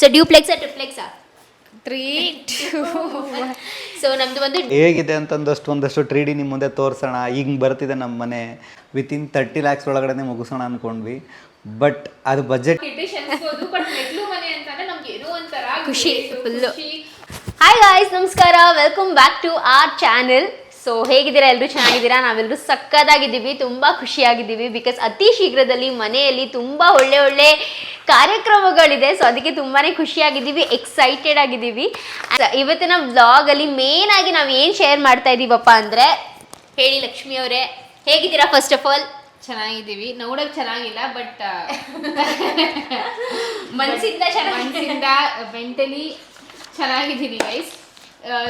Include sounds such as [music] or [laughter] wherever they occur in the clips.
So ಡ್ಯೂಪ್ಲೆಕ್ಸಾ ಟ್ರಿಪ್ಲೆಕ್ಸಾ three two so ನಮ್ದು ಒಂದು ಹೇಗಿದೆ ಅಂತಂದಷ್ಟು ಒಂದಷ್ಟು ತ್ರೀ ಡಿ ನಿಮ್ಮ ಮುಂದೆ ತೋರಿಸೋಣ. ಈಗ ಬರ್ತಿದೆ ನಮ್ಮ ಮನೆ. ವಿತಿನ್ ತರ್ಟಿ ಲ್ಯಾಕ್ಸ್ ಒಳಗಡೆ ಮುಗಿಸೋಣ ಅನ್ಕೊಂಡ್ವಿ. ಬಟ್ ಅದು ಬಜೆಟ್ ಖುಷಿ ಫುಲ್ಲು ಹಾಯ್ ಗಾಯ್ಸ್ ನಮಸ್ಕಾರ. Welcome back to our channel so ಹೇಗಿದ್ದೀರಾ? ಎಲ್ಲರೂ ಚೆನ್ನಾಗಿದ್ದೀರಾ? ನಾವೆಲ್ಲರೂ ಸಕ್ಕದಾಗಿದ್ದೀವಿ ತುಂಬ ಖುಷಿಯಾಗಿದ್ದೀವಿ ಬಿಕಾಸ್ ಅತಿ ಶೀಘ್ರದಲ್ಲಿ ಮನೆಯಲ್ಲಿ ತುಂಬ ಒಳ್ಳೆ ಒಳ್ಳೆ ಕಾರ್ಯಕ್ರಮಗಳಿದೆ. ಸೊ ಅದಕ್ಕೆ ತುಂಬಾ ಖುಷಿಯಾಗಿದ್ದೀವಿ ಎಕ್ಸೈಟೆಡ್ ಆಗಿದ್ದೀವಿ. ಇವತ್ತಿನ ವ್ಲಾಗಲ್ಲಿ ಮೇನ್ ಆಗಿ ನಾವು ಏನು ಶೇರ್ ಮಾಡ್ತಾ ಇದ್ದೀವಪ್ಪ ಅಂದರೆ ಹೇಳಿ ಲಕ್ಷ್ಮಿ ಅವರೇ ಹೇಗಿದ್ದೀರಾ ಫಸ್ಟ್ ಆಫ್ ಆಲ್ ಚೆನ್ನಾಗಿದ್ದೀವಿ. ನೋಡಕ್ ಚೆನ್ನಾಗಿಲ್ಲ ಬಟ್ [laughs] ಮನಸ್ಸಿಂದ ಚೆನ್ನಾಗಿ. ಮನಸ್ಸಿಂದ ಮೆಂಟಲಿ ಚೆನ್ನಾಗಿದ್ದೀನಿ ಗೈಸ್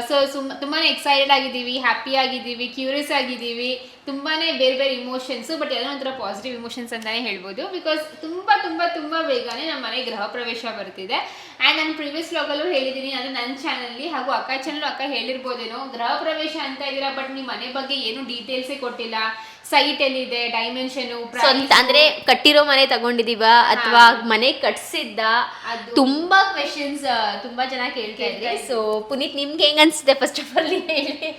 ಸೊ ಸುಮ್ ತುಂಬಾ ಎಕ್ಸೈಟೆಡ್ ಆಗಿದ್ದೀವಿ ಹ್ಯಾಪಿ ಆಗಿದ್ದೀವಿ ಕ್ಯೂರಿಯಸ್ ಆಗಿದ್ದೀವಿ. ತುಂಬಾ ಬೇರೆ ಬೇರೆ ಇಮೋಷನ್ಸು ಬಟ್ ಎಲ್ಲ ಒಂಥರ ಪಾಸಿಟಿವ್ ಇಮೋಷನ್ಸ್ ಅಂತಲೇ ಹೇಳ್ಬೋದು. ಬಿಕಾಸ್ ತುಂಬ ತುಂಬ ತುಂಬ ಬೇಗನೆ ನಮ್ಮ ಮನೆ ಗೃಹ ಪ್ರವೇಶ ಬರ್ತಿದೆ. ಆ್ಯಂಡ್ ನಾನು ಪ್ರಿವಿಯಸ್ ವ್ಲಾಗಲ್ಲೂ ಹೇಳಿದ್ದೀನಿ ಅಂದರೆ ನನ್ನ ಚಾನಲ್ಲಿ ಹಾಗೂ ಅಕ್ಕ ಚಾನಲ್ ಅಕ್ಕ ಹೇಳಿರ್ಬೋದೇನೋ, ಗೃಹ ಪ್ರವೇಶ ಅಂತ ಇದ್ದೀರಾ ಬಟ್ ನಿಮ್ಮ ಮನೆ ಬಗ್ಗೆ ಏನು ಡೀಟೇಲ್ಸೇ ಕೊಟ್ಟಿಲ್ಲ. ಸೈಟ್ ಎಲ್ಲಿದೆ ಡೈಮೆನ್ಷನ್ ಸೊ ಅಂದ್ರೆ ಕಟ್ಟಿರೋ ಮನೆ ತಗೊಂಡಿದೀವ ಅಥವಾ ಮನೆ ಕಟ್ಸಿದ್ದ? ತುಂಬಾ ಕ್ವೆಶನ್ಸ್ ತುಂಬಾ ಜನ ಕೇಳ್ತಾ ಇದ್ರೆ. ಸೊ ಪುನೀತ್ ನಿಮ್ಗೆ ಹೆಂಗ್ ಅನ್ಸುತ್ತೆ ಫಸ್ಟ್ ಆಫ್ ಆಲ್ ಹೇಳಿ?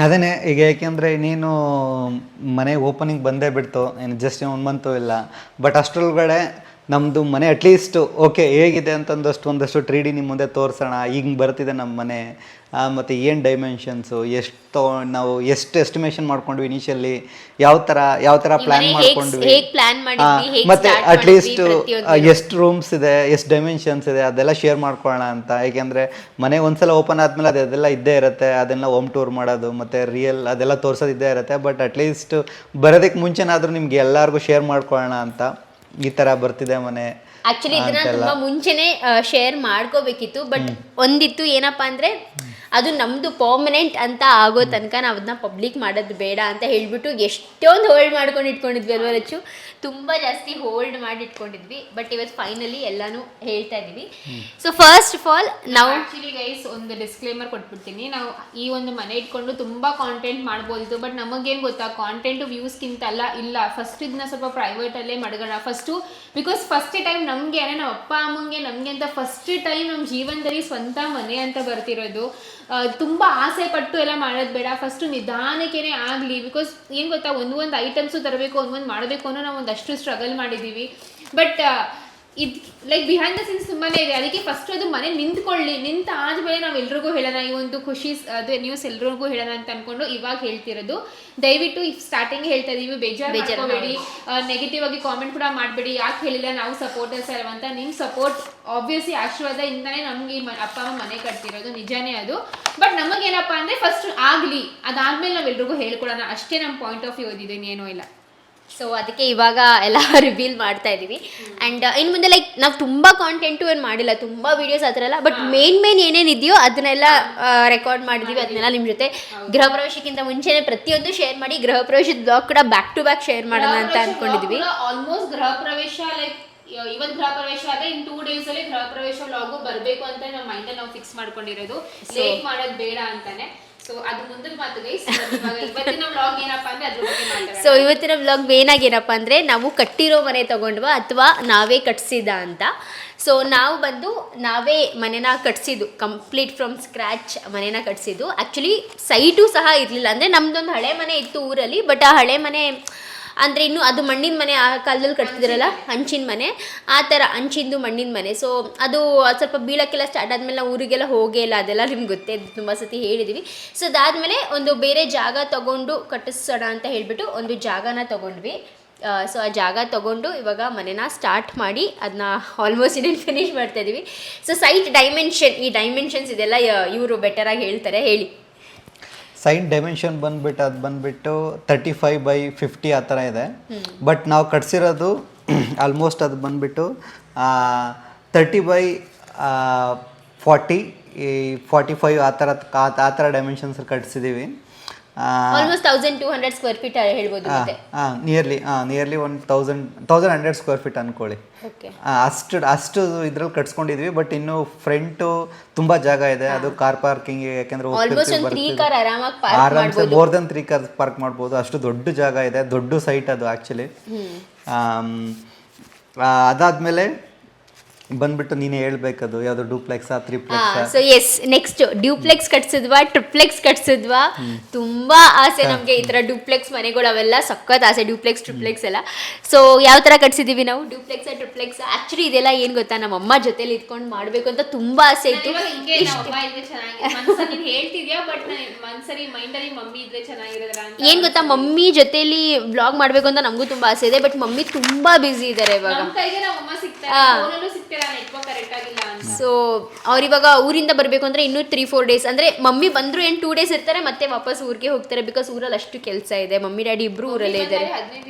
ಅದನ್ನೇ ಈಗ ಯಾಕೆಂದರೆ ನೀನು ಮನೆ ಓಪನಿಂಗ್ ಬಂದೇ ಬಿಡ್ತು ಏನು ಜಸ್ಟ್ ಒನ್ ಮಂತು ಇಲ್ಲ. ಬಟ್ ಅಷ್ಟರೊಳಗಡೆ ನಮ್ಮದು ಮನೆ ಅಟ್ಲೀಸ್ಟ್ ಓಕೆ ಹೇಗಿದೆ ಅಂತಂದಷ್ಟು ಒಂದಷ್ಟು ತ್ರೀ ಡಿ ನಿಮ್ಮ ಮುಂದೆ ತೋರಿಸೋಣ. ಈಗ ಬರ್ತಿದೆ ನಮ್ಮ ಮನೆ. ಮತ್ತು ಏನು ಡೈಮೆನ್ಷನ್ಸು ಎಷ್ಟು ನಾವು ಎಷ್ಟು ಎಸ್ಟಿಮೇಷನ್ ಮಾಡ್ಕೊಂಡ್ವಿ ಇನಿಷಿಯಲಿ ಯಾವ ಥರ ಯಾವ ಥರ ಪ್ಲ್ಯಾನ್ ಮಾಡ್ಕೊಂಡ್ವಿ? ಮತ್ತೆ ಅಟ್ಲೀಸ್ಟ್ ಎಷ್ಟು ರೂಮ್ಸ್ ಇದೆ ಎಷ್ಟು ಡೈಮೆನ್ಷನ್ಸ್ ಇದೆ ಅದೆಲ್ಲ ಶೇರ್ ಮಾಡ್ಕೊಳ್ಳೋಣ ಅಂತ. ಏಕೆಂದರೆ ಮನೆ ಒಂದ್ಸಲ ಓಪನ್ ಆದಮೇಲೆ ಅದೆಲ್ಲ ಇದ್ದೇ ಇರುತ್ತೆ. ಅದೆಲ್ಲ ಹೋಮ್ ಟೂರ್ ಮಾಡೋದು ಮತ್ತು ರಿಯಲ್ ಅದೆಲ್ಲ ತೋರಿಸೋದು ಇದ್ದೇ ಇರುತ್ತೆ. ಬಟ್ ಅಟ್ಲೀಸ್ಟ್ ಬರೋದಕ್ಕೆ ಮುಂಚೆನಾದರೂ ನಿಮ್ಗೆ ಎಲ್ಲರಿಗೂ ಶೇರ್ ಮಾಡ್ಕೊಳ್ಳೋಣ ಅಂತ. ಈ ತರ ಬರ್ತಿದೆ ಮನೆ ಆಕ್ಚುಲಿ ಇದನ್ನ ತುಂಬಾ ಮುಂಚೆನೆ ಶೇರ್ ಮಾಡ್ಕೋಬೇಕಿತ್ತು ಬಟ್ ಒಂದಿತ್ತು ಏನಪ್ಪಾ ಅಂದ್ರೆ ಅದು ನಮ್ದು ಪರ್ಮನೆಂಟ್ ಅಂತ ಆಗೋ ತನಕ ನಾವು ಅದನ್ನ ಪಬ್ಲಿಕ್ ಮಾಡೋದು ಬೇಡ ಅಂತ ಹೇಳ್ಬಿಟ್ಟು ಎಷ್ಟೊಂದು ಹೋಲ್ಡ್ ಮಾಡ್ಕೊಂಡು ಇಟ್ಕೊಂಡಿದ್ವಿ ಅಲ್ವಾ ರಚ್ಚು ತುಂಬಾ ಜಾಸ್ತಿ ಹೋಲ್ಡ್ ಮಾಡಿ ಇಟ್ಕೊಂಡಿದ್ವಿ ಬಟ್ ಇವತ್ತು ಫೈನಲಿ ಎಲ್ಲಾನು ಹೇಳ್ತಾ ಇದೀವಿ. ಸೊ ಫಸ್ಟ್ ಆಫ್ ಆಲ್ ನಾವು ಆಕ್ಚುಲಿ ಗೈಸ್ ಒಂದು ಡಿಸ್ಕ್ಲೇಮರ್ ಕೊಟ್ಬಿಡ್ತೀನಿ. ನಾವು ಈ ಒಂದು ಮನೆ ಇಟ್ಕೊಂಡು ತುಂಬಾ ಕಾಂಟೆಂಟ್ ಮಾಡ್ಬೋದಿತ್ತು ಬಟ್ ನಮಗೇನು ಗೊತ್ತಾ? ಕಾಂಟೆಂಟ್ ವ್ಯೂಸ್ಗಿಂತ ಅಲ್ಲ ಇಲ್ಲ ಫಸ್ಟ್ ಇದನ್ನ ಸ್ವಲ್ಪ ಪ್ರೈವೇಟ್ ಅಲ್ಲೇ ಮಡಗೋಣ ಫಸ್ಟು ಬಿಕಾಸ್ ಫಸ್ಟ್ ಟೈಮ್ ನಮಗೆ ನಮ್ಮ ಅಪ್ಪ, ಅಮ್ಮಂಗೆ, ನಮಗೆ ಅಂತ ಫಸ್ಟ್ ಟೈಮ್ ನಮ್ಮ ಜೀವನದಲ್ಲಿ ಸ್ವಂತ ಮನೆ ಅಂತ ಬರ್ತಿರೋದು ತುಂಬ ತುಂಬಾ ಆಸೆ ಪಟ್ಟು ಎಲ್ಲ ಮಾಡೋದು ಬೇಡ. ಫಸ್ಟ್ ನಿಧಾನಕ್ಕೇನೆ ಆಗಲಿ ಬಿಕಾಸ್ ಏನು ಗೊತ್ತಾ, ಒಂದು ಒಂದು ಐಟಮ್ಸು ತರಬೇಕು ಒಂದೊಂದು ಮಾಡಬೇಕು ಅನ್ನೋ ನಾವು ಒಂದಷ್ಟು ಸ್ಟ್ರಗಲ್ ಮಾಡಿದ್ದೀವಿ ಬಟ್ ಇದು ಲೈಕ್ ಬಿಹೈಂಡ್ ದ ಸೀನ್ಸ್ ತುಂಬಾನೇ ಇದೆ. ಅದಕ್ಕೆ ಫಸ್ಟ್ ಅದು ಮನೆ ನಿಂತ್ಕೊಳ್ಳಿ. ನಿಂತ ಆದ್ಮೇಲೆ ನಾವು ಎಲ್ರಿಗೂ ಹೇಳೋಣ ಈ ಒಂದು ಖುಷಿ ಅದೇ ನ್ಯೂಸ್ ಎಲ್ರಿಗೂ ಹೇಳೋಣ ಅಂತ ಅನ್ಕೊಂಡು ಇವಾಗ ಹೇಳ್ತಿರೋದು. ದಯವಿಟ್ಟು ಸ್ಟಾರ್ಟಿಂಗ್ ಹೇಳ್ತಾ ಇದೀವಿ. ಬೇಜಾರು ಮಾಡ್ಕೋಬೇಡಿ. ನೆಗೆಟಿವ್ ಆಗಿ ಕಾಮೆಂಟ್ ಕೂಡ ಮಾಡಬೇಡಿ. ಯಾಕೆ ಹೇಳಿಲ್ಲ ನಾವು ಸಪೋರ್ಟರ್ಸ್ ಅಲ್ವಾ ಅಂತ. ನಿಮ್ಮ ಸಪೋರ್ಟ್ ಆಬ್ವಿಯಸ್ಲಿ ಆಶೀರ್ವಾದ ಇಂದಾನೆ ನಮ್ಗೆ ಈ ಅಪ್ಪ ಅಮ್ಮ ಮನೆ ಕಟ್ತಿರೋದು. ನಿಜಾನೇ ಅದು. ಬಟ್ ನಮಗೇನಪ್ಪ ಅಂದ್ರೆ ಫಸ್ಟ್ ಆಗ್ಲಿ. ಅದಾದ್ಮೇಲೆ ನಾವ್ ಎಲ್ರಿಗೂ ಹೇಳ್ಕೊಡೋಣ. ಅಷ್ಟೇ ನಮ್ಮ ಪಾಯಿಂಟ್ ಆಫ್ ವ್ಯೂ ಇನ್ನೇನೂ ಇಲ್ಲ. ಸೊ ಅದಕ್ಕೆ ಇವಾಗ ಎಲ್ಲ ರಿವೀಲ್ [laughs] ಮಾಡ್ತಾ ಇದ್ದೀವಿ ಅಂಡ್ ಇನ್ನು ಮುಂದೆ ಲೈಕ್ ನಾವು ತುಂಬ ಕಾಂಟೆಂಟು ಏನು ಮಾಡಿಲ್ಲ ತುಂಬ ವಿಡಿಯೋಸ್ ಆ ಥರ ಎಲ್ಲ ಬಟ್ ಮೇನ್ ಮೇನ್ ಏನೇನಿದೆಯೋ ಅದನ್ನೆಲ್ಲ ರೆಕಾರ್ಡ್ ಮಾಡಿದ್ದೀವಿ ಅದನ್ನೆಲ್ಲ ನಿಮ್ಮ ಜೊತೆ. ಗೃಹ ಪ್ರವೇಶಕ್ಕಿಂತ ಮುಂಚೆನೇ ಪ್ರತಿಯೊಂದು ಶೇರ್ ಮಾಡಿ ಗೃಹ ಪ್ರವೇಶದ ಬ್ಲಾಗ್ ಕೂಡ ಬ್ಯಾಕ್ ಟು ಬ್ಯಾಕ್ ಶೇರ್ ಮಾಡೋಣ ಅಂತ ಅಂದ್ಕೊಂಡಿದ್ವಿ ಆಲ್ಮೋಸ್ಟ್ ಗೃಹ ಪ್ರವೇಶ ಲೈಕ್ ಇವತ್ತು ಗೃಹ ಪ್ರವೇಶ ಆದ್ರೆ ಇನ್ ಟೂ ಡೇಸ್ ಅಲ್ಲಿ ಗೃಹ ಪ್ರವೇಶ ಬರಬೇಕು ಅಂತ ನಮ್ಮ ಮೈಂಡ್ ನಾವು ಫಿಕ್ಸ್ ಮಾಡ್ಕೊಂಡಿರೋದು. ಲೇಟ್ ಮಾಡೋದು ಬೇಡ ಅಂತಾನೆ. ಸೊ ಇವತ್ತಿನ ವ್ಲಾಗ್ ಏನಪ್ಪಾ ಅಂದ್ರೆ ನಾವು ಕಟ್ಟಿರೋ ಮನೆ ತಗೊಂಡ್ವಾ ಅಥವಾ ನಾವೇ ಕಟ್ಸಿದ ಅಂತ. ಸೊ ನಾವು ಬಂದು ನಾವೇ ಮನೆನ ಕಟ್ಸಿದ್ದು ಕಂಪ್ಲೀಟ್ ಫ್ರಮ್ ಸ್ಕ್ರ್ಯಾಚ್ ಮನೆನ ಕಟ್ಸಿದ್ದು. ಆ್ಯಕ್ಚುಲಿ ಸೈಟು ಸಹ ಇರಲಿಲ್ಲ. ಅಂದರೆ ನಮ್ದೊಂದು ಹಳೆ ಮನೆ ಇತ್ತು ಊರಲ್ಲಿ ಬಟ್ ಆ ಹಳೆ ಮನೆ ಅಂದರೆ ಇನ್ನು ಅದು ಮಣ್ಣಿನ ಮನೆ ಆ ಕಾಲದಲ್ಲಿ ಕಟ್ತಿದ್ರಲ್ಲ? ಹಂಚಿನ ಮನೆ. ಆ ಥರ ಹಂಚಿಂದು ಮಣ್ಣಿನ ಮನೆ. ಸೊ ಅದು ಸ್ವಲ್ಪ ಬೀಳಕ್ಕೆಲ್ಲ ಸ್ಟಾರ್ಟ್ ಆದಮೇಲೆ ನಾವು ಊರಿಗೆಲ್ಲ ಹೋಗೇ ಇಲ್ಲ ಅದೆಲ್ಲ ನಿಮ್ಗೆ ಗೊತ್ತೇ ತುಂಬ ಸತಿ ಹೇಳಿದ್ದೀವಿ ಸೊ ಅದಾದಮೇಲೆ ಒಂದು ಬೇರೆ ಜಾಗ ತಗೊಂಡು ಕಟ್ಟಿಸೋಣ ಅಂತ ಹೇಳಿಬಿಟ್ಟು ಒಂದು ಜಾಗನ ತಗೊಂಡ್ವಿ. ಸೊ ಆ ಜಾಗ ತಗೊಂಡು ಇವಾಗ ಮನೆನ ಸ್ಟಾರ್ಟ್ ಮಾಡಿ ಅದನ್ನ ಆಲ್ಮೋಸ್ಟ್ ಫಿನಿಶ್ ಮಾಡ್ತಾ ಇದೀವಿ. ಸೊ ಸೈಟ್ ಡೈಮೆನ್ಷನ್ ಈ ಡೈಮೆನ್ಷನ್ಸ್ ಇದೆಲ್ಲ ಇವರು ಬೆಟರಾಗಿ ಹೇಳ್ತಾರೆ. ಹೇಳಿ. ಸೈಡ್ ಡೈಮೆನ್ಷನ್ ಬಂದ್ಬಿಟ್ಟು ಅದು ಬಂದ್ಬಿಟ್ಟು ತರ್ಟಿ ಫೈವ್ ಬೈ ಫಿಫ್ಟಿ ಆ ಥರ ಇದೆ. ಬಟ್ ನಾವು ಕಟ್ಸಿರೋದು [clears throat] ಆಲ್ಮೋಸ್ಟ್ ಅದು ಬಂದ್ಬಿಟ್ಟು ತರ್ಟಿ ಬೈ ಫಾರ್ಟಿ ಈ ಫಾರ್ಟಿ ಫೈವ್ ಆ ಥರ ಆ ಥರ dimensions ಕಟ್ಸಿದ್ದೀವಿ almost thousand two hundred square feet ಹೇಳ್ಬೋದು ಹಾಂ ನಿಯರ್ಲಿ ಹಾಂ ನಿಯರ್ಲಿ ಒಂದು thousand thousand hundred square feet ಅಂದ್ಕೊಳ್ಳಿ ಅಷ್ಟು ಅಷ್ಟು ಇದ್ರಲ್ಲಿ ಕಟ್ಸ್ಕೊಂಡಿದ್ವಿ ಬಟ್ ಇನ್ನು ಫ್ರಂಟು ತುಂಬ ಜಾಗ ಇದೆ. ಅದು ಕಾರ್ ಪಾರ್ಕಿಂಗ್ ಯಾಕೆಂದ್ರೆ ಆರಾಮ್ಸೆ more than three car park ಮಾಡ್ಬೋದು. ಅಷ್ಟು ದೊಡ್ಡ ಜಾಗ ಇದೆ ದೊಡ್ಡ ಸೈಟ್ ಅದು ಆ್ಯಕ್ಚುಲಿ ಅದಾದಮೇಲೆ ಬಂದ್ಬಿಟ್ಟು ನೀನೇ ಹೇಳ್ಬೇಕದು ಯಾವ್ದು ಡ್ಯೂಪ್ಲೆಕ್ಸ್ ತ್ರಿಪ್ಲೆಕ್ಸ್ ತ್ರಿಪ್ಲೆಕ್ಸಾ ಸೊ ಎಸ್ ನೆಕ್ಸ್ಟ್ ಡ್ಯೂಪ್ಲೆಕ್ಸ್ ಕಟ್ಸಿದ್ವಾ ಟ್ರಿಪ್ಲೆಕ್ಸ್ ಕಟ್ಸಿದ್ವಾ? ತುಂಬಾ ಆಸೆ ನಮ್ಗೆ ಈ ತರ ಡ್ಯೂಪ್ಲೆಕ್ಸ್ ಮನೆಗಳು ಅವೆಲ್ಲ ಸಖತ್ ಆಸೆ ಡ್ಯೂಪ್ಲೆಕ್ಸ್ ಟ್ರಿಪ್ಲೆಕ್ಸ್ ಎಲ್ಲ. ಸೊ ಯಾವ ತರ ಕಟ್ಸಿದೀವಿ ನಾವು? ಡ್ಯೂಪ್ಲೆಕ್ಸ್ ಟ್ರಿಪ್ಲೆಕ್ಸ್ ಆಕ್ಚುಲಿ ಇದೆಲ್ಲ ಏನ್ ಗೊತ್ತಾ ನಮ್ಮ ಅಮ್ಮ ಜೊತೆಲಿ ಇದ್ಕೊಂಡು ಮಾಡ್ಬೇಕು ಅಂತ ತುಂಬಾ ಆಸೆ ಇತ್ತು. ಏನ್ ಗೊತ್ತಾ ಮಮ್ಮಿ ಜೊತೆಲಿ ಬ್ಲಾಗ್ ಮಾಡ್ಬೇಕು ಅಂತ ನಮಗೂ ತುಂಬಾ ಆಸೆ ಇದೆ ಬಟ್ ಮಮ್ಮಿ ತುಂಬಾ ಬ್ಯುಸಿ ಇದಾರೆ ಇವಾಗ. ಹಾ. ಸೊ ಅವ್ರಿವಾಗ ಊರಿಂದ ಬರಬೇಕು ಅಂದ್ರೆ ಇನ್ನೂ ತ್ರೀ ಫೋರ್ ಡೇಸ್ ಅಂದ್ರೆ ಮಮ್ಮಿ ಬಂದ್ರು ಏನು ಟೂ ಡೇಸ್ ಇರ್ತಾರೆ ಮತ್ತೆ ವಾಪಸ್ ಊರಿಗೆ ಹೋಗ್ತಾರೆ ಬಿಕಾಸ್ ಊರಲ್ಲಿ ಅಷ್ಟು ಕೆಲಸ ಇದೆ. ಮಮ್ಮಿ ಡ್ಯಾಡಿ ಇಬ್ರು ಊರಲ್ಲೇ ಇದ್ದಾರೆ. ಹದಿನೈದು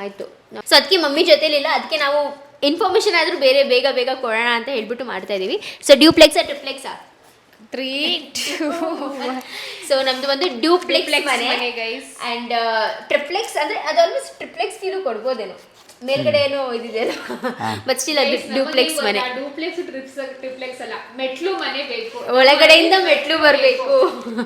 ಆಯಿತು. ಸೊ ಅದಕ್ಕೆ ಮಮ್ಮಿ ಜೊತೆಲಿಲ್ಲ. ಅದಕ್ಕೆ ನಾವು ಇನ್ಫಾರ್ಮೇಶನ್ ಆದ್ರೂ ಬೇರೆ ಬೇಗ ಬೇಗ ಕೊಡೋಣ ಅಂತ ಹೇಳ್ಬಿಟ್ಟು ಮಾಡ್ತಾ ಇದೀವಿ. ಸೊ ಡ್ಯೂಪ್ಲೆಕ್ಸಾ ಟ್ರಿಪ್ಲೆಕ್ಸಾ ತ್ರೀ ಸೊ ನಮ್ದು ಒಂದು ಡ್ಯೂಪ್ಲೆಕ್ಸ್ ಮನೆ. ಮನೆ, ಅಂಡ್ ಟ್ರಿಪ್ಲೆಕ್ಸ್ ಅಂದ್ರೆ ಅದು ಆಲ್ಮೋಸ್ಟ್ ಟ್ರಿಪ್ಲೆಕ್ಸ್ ಫೀಲು ಕೊಡ್ಬೋದೇನೋ. ಮೇಲ್ಗಡೆ ಏನೋ ಇದಿದೆಯಲ್ಲ ಬಟ್ ಸ್ಟಿಲ್ ಅದು ಡ್ಯೂಪ್ಲೆಕ್ಸ್ ಮನೆ. ಡೂಪ್ಲೆಕ್ಸ್ ಟ್ರಿಪ್ಸ್ ಟ್ರಿಪ್ಲೆಕ್ಸ್ ಅಲ್ಲ ಮೆಟ್ಲು ಮನೆ ಬೇಕು. ಒಳಗಡೆಯಿಂದ ಮೆಟ್ಲು ಬರಬೇಕು.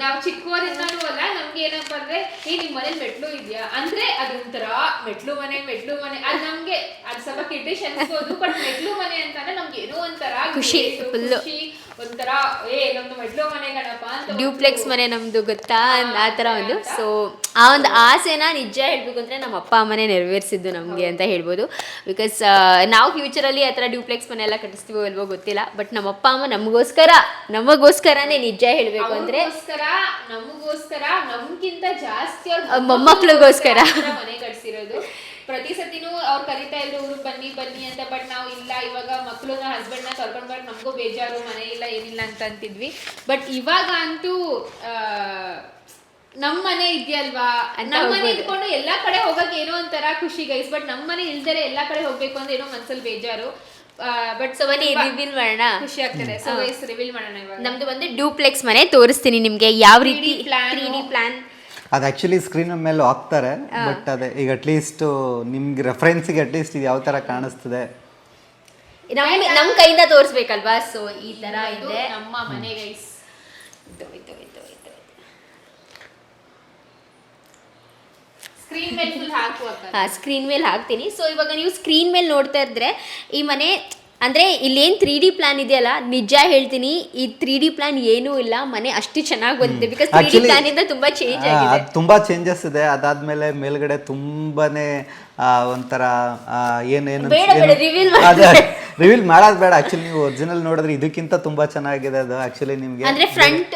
ನಾವು ಚಿಕ್ಕವರಿಂದನೂ ಅಲ್ಲ ನಮ್ಗೆ ಏನಪ್ಪ ಅಂದ್ರೆ ಈ ನಿಮ್ ಮನೇಲಿ ಮೆಟ್ಲು ಇದೆಯಾ? ಅಂದ್ರೆ ಅದೊಂಥರ ಮೆಟ್ಲು ಮನೆ ಮೆಟ್ಲು ಮನೆ. ಅದು ನಮ್ಗೆ ಅದ್ ಸ್ವಲ್ಪ ಕಿಟ್ಟಿಶ್ ಅನ್ಸ್ಬೋದು ಬಟ್ ಮೆಟ್ಲು ಮನೆ ಅಂತಂದ್ರೆ ನಮ್ಗೆ ಏನೋ ಒಂಥರ ಖುಷಿ. ಖುಷಿ. ಒಂಥರ ಏ ನಮ್ದು ಮೆಟ್ಲು ಮನೆ ಗಣಪ ಅಂತ ಡ್ಯೂಪ್ಲೆಕ್ಸ್ ಮನೆ ನಮ್ದು ಗೊತ್ತಾ ಆ ಥರ ಒಂದು. ಸೊ ಆ ಒಂದು ಆಸೆನ ನಿಜ ಹೇಳ್ಬೇಕು ಅಂದ್ರೆ ನಮ್ಮ ಅಪ್ಪ ಅಮ್ಮನೇ ನೆರವೇರಿಸಿದ್ದು ನಮಗೆ ಅಂತ ಹೇಳ್ಬೋದು ಬಿಕಾಸ್ ನಾವು ಫ್ಯೂಚರಲ್ಲಿ ಆ ಥರ ಡ್ಯೂಪ್ಲೆಕ್ಸ್ ಮನೆ ಎಲ್ಲ ಕಟ್ಟಿಸ್ತೀವೋ ಅಲ್ವೋ ಗೊತ್ತಿಲ್ಲ ಬಟ್ ನಮ್ಮ ಅಪ್ಪ ಅಮ್ಮ ನಮಗೋಸ್ಕರ ನಮಗೋಸ್ಕರನೇ ನಿಜ ಹೇಳಬೇಕು ಅಂದ್ರೆ ನಮಗೋಸ್ಕರ ನಮ್ಗಿಂತ ಜಾಸ್ತಿ ಮೊಮ್ಮಕ್ಳಿಗೋಸ್ಕರ. ಮನೆ ಕಟ್ಸಿರೋದು ಪ್ರತಿ ಸತಿನೂ ಅವ್ರು ಕರಿತಾ ಇದ್ರು ಊರು ಬನ್ನಿ ಬನ್ನಿ ಅಂತ ಬಟ್ ನಾವು ಇಲ್ಲ ಇವಾಗ ಮಕ್ಕಳನ್ನ ಹಸ್ಬೆಂಡ್ನ ಕರ್ಕೊಂಡ್ ಬರಕ್ ನಮಗೂ ಬೇಜಾರು ಮನೆ ಇಲ್ಲ ಏನಿಲ್ಲ ಅಂತ ಅಂತಿದ್ವಿ. ಬಟ್ ಇವಾಗ ಅಂತೂ ನಮ್ಮ ನಮ್ ಮನೆ ಇದೆಯಲ್ವಾ? ನಮ್ಮ ಮನೆ. ಇದ್ಕೊಂಡು ಎಲ್ಲಾ ಕಡೆ ಹೋಗಕ್ ಏನೋ ಒಂಥರ ಖುಷಿ ಗೈಸ್ ಬಟ್ ನಮ್ಮ ಮನೆ ಇಲ್ದರೆ ಎಲ್ಲಾ ಕಡೆ ಹೋಗ್ಬೇಕು ಅಂದ್ರೆ ಏನೋ ಮನ್ಸಲ್ಲಿ ಬೇಜಾರು. ಬಟ್ ಸೊ ಬನ್ನಿ ರಿವೀಲ್ ಮಾಡೋಣ. ಖುಷಿ ಆಗ್ತದೆ. ಸೊ ಗೈಸ್ ರಿವೀಲ್ ಮಾಡೋಣ ಇವಾಗ. ನಮ್ದು ಒಂದು ಡೂಪ್ಲೆಕ್ಸ್ ಮನೆ ತೋರಿಸ್ತೀನಿ ನಿಮ್ಗೆ. ಯಾವ 3D ರೀತಿ ಪ್ಲಾನ್ ಪ್ಲಾನ್ ಅದು ಆ್ಯಕ್ಚುಲಿ ಸ್ಕ್ರೀನ್ ಮೇಲೆ ಹಾಕ್ತಾರೆ ಬಟ್ ಅದೇ ಈಗ ಅಟ್ಲೀಸ್ಟ್ ನಿಮ್ಗೆ ರೆಫರೆನ್ಸಿಗೆ ಅಟ್ಲೀಸ್ಟ್ ಇದು ಯಾವ ಥರ ಕಾಣಿಸ್ತದೆ? ನಮ್ಮ ನಮ್ಮ ಕೈಯಿಂದ ತೋರಿಸ್ಬೇಕಲ್ವಾ? ಸೊ ಈ ತರ ಇದೆ ನಮ್ಮ ಮನೆ ಗೈಸ್ ಸ್ಕ್ರೀನ್ ಮೇಲೆ ಹಾಕ್ತೀನಿ. ಸೊ ಇವಾಗ ನೀವು ಸ್ಕ್ರೀನ್ ಮೇಲೆ ನೋಡ್ತಾ ಇದ್ರೆ ಈ ಮನೆ ಅಂದ್ರೆ ಇಲ್ಲೇನ್ ತ್ರೀ ಡಿ ಪ್ಲಾನ್ ಇದೆಯಲ್ಲ ನಿಜ ಹೇಳ್ತೀನಿ ಈ ತ್ರೀ ಡಿ ಪ್ಲಾನ್ ಏನೂ ಇಲ್ಲ ಮನೆ ಅಷ್ಟು ಚೆನ್ನಾಗಿ ಬಂದಿದೆ because three D Actually, plan ಇಂದ ತುಂಬಾ ಚೇಂಜ್ ಆ, ಆಗಿದೆ. ತುಂಬ ತುಂಬಾ ಚೇಂಜಸ್ ಇದೆ ಅದಾದ್ಮೇಲೆ ಮೇಲ್ಗಡೆ ತುಂಬಾನೇ ಆ, ಒಂಥರ ಆ, ಏನೇನು ಬೇಡ, ಬೇಡ, reveal ಮಾಡು. ರಿವೀಲ್ ಮಾಡೋದು ಬೇಡ. ಆಕ್ಚುಲಿ ನೀವು ಒರಿಜಿನಲ್ ನೋಡಿದ್ರೆ ಇದಕ್ಕಿಂತ ತುಂಬಾ ಚೆನ್ನಾಗಿದೆ ಅದು. ಆಕ್ಚುಲಿ ನಿಮ್ಗೆ ಅಂದ್ರೆ ಫ್ರಂಟ್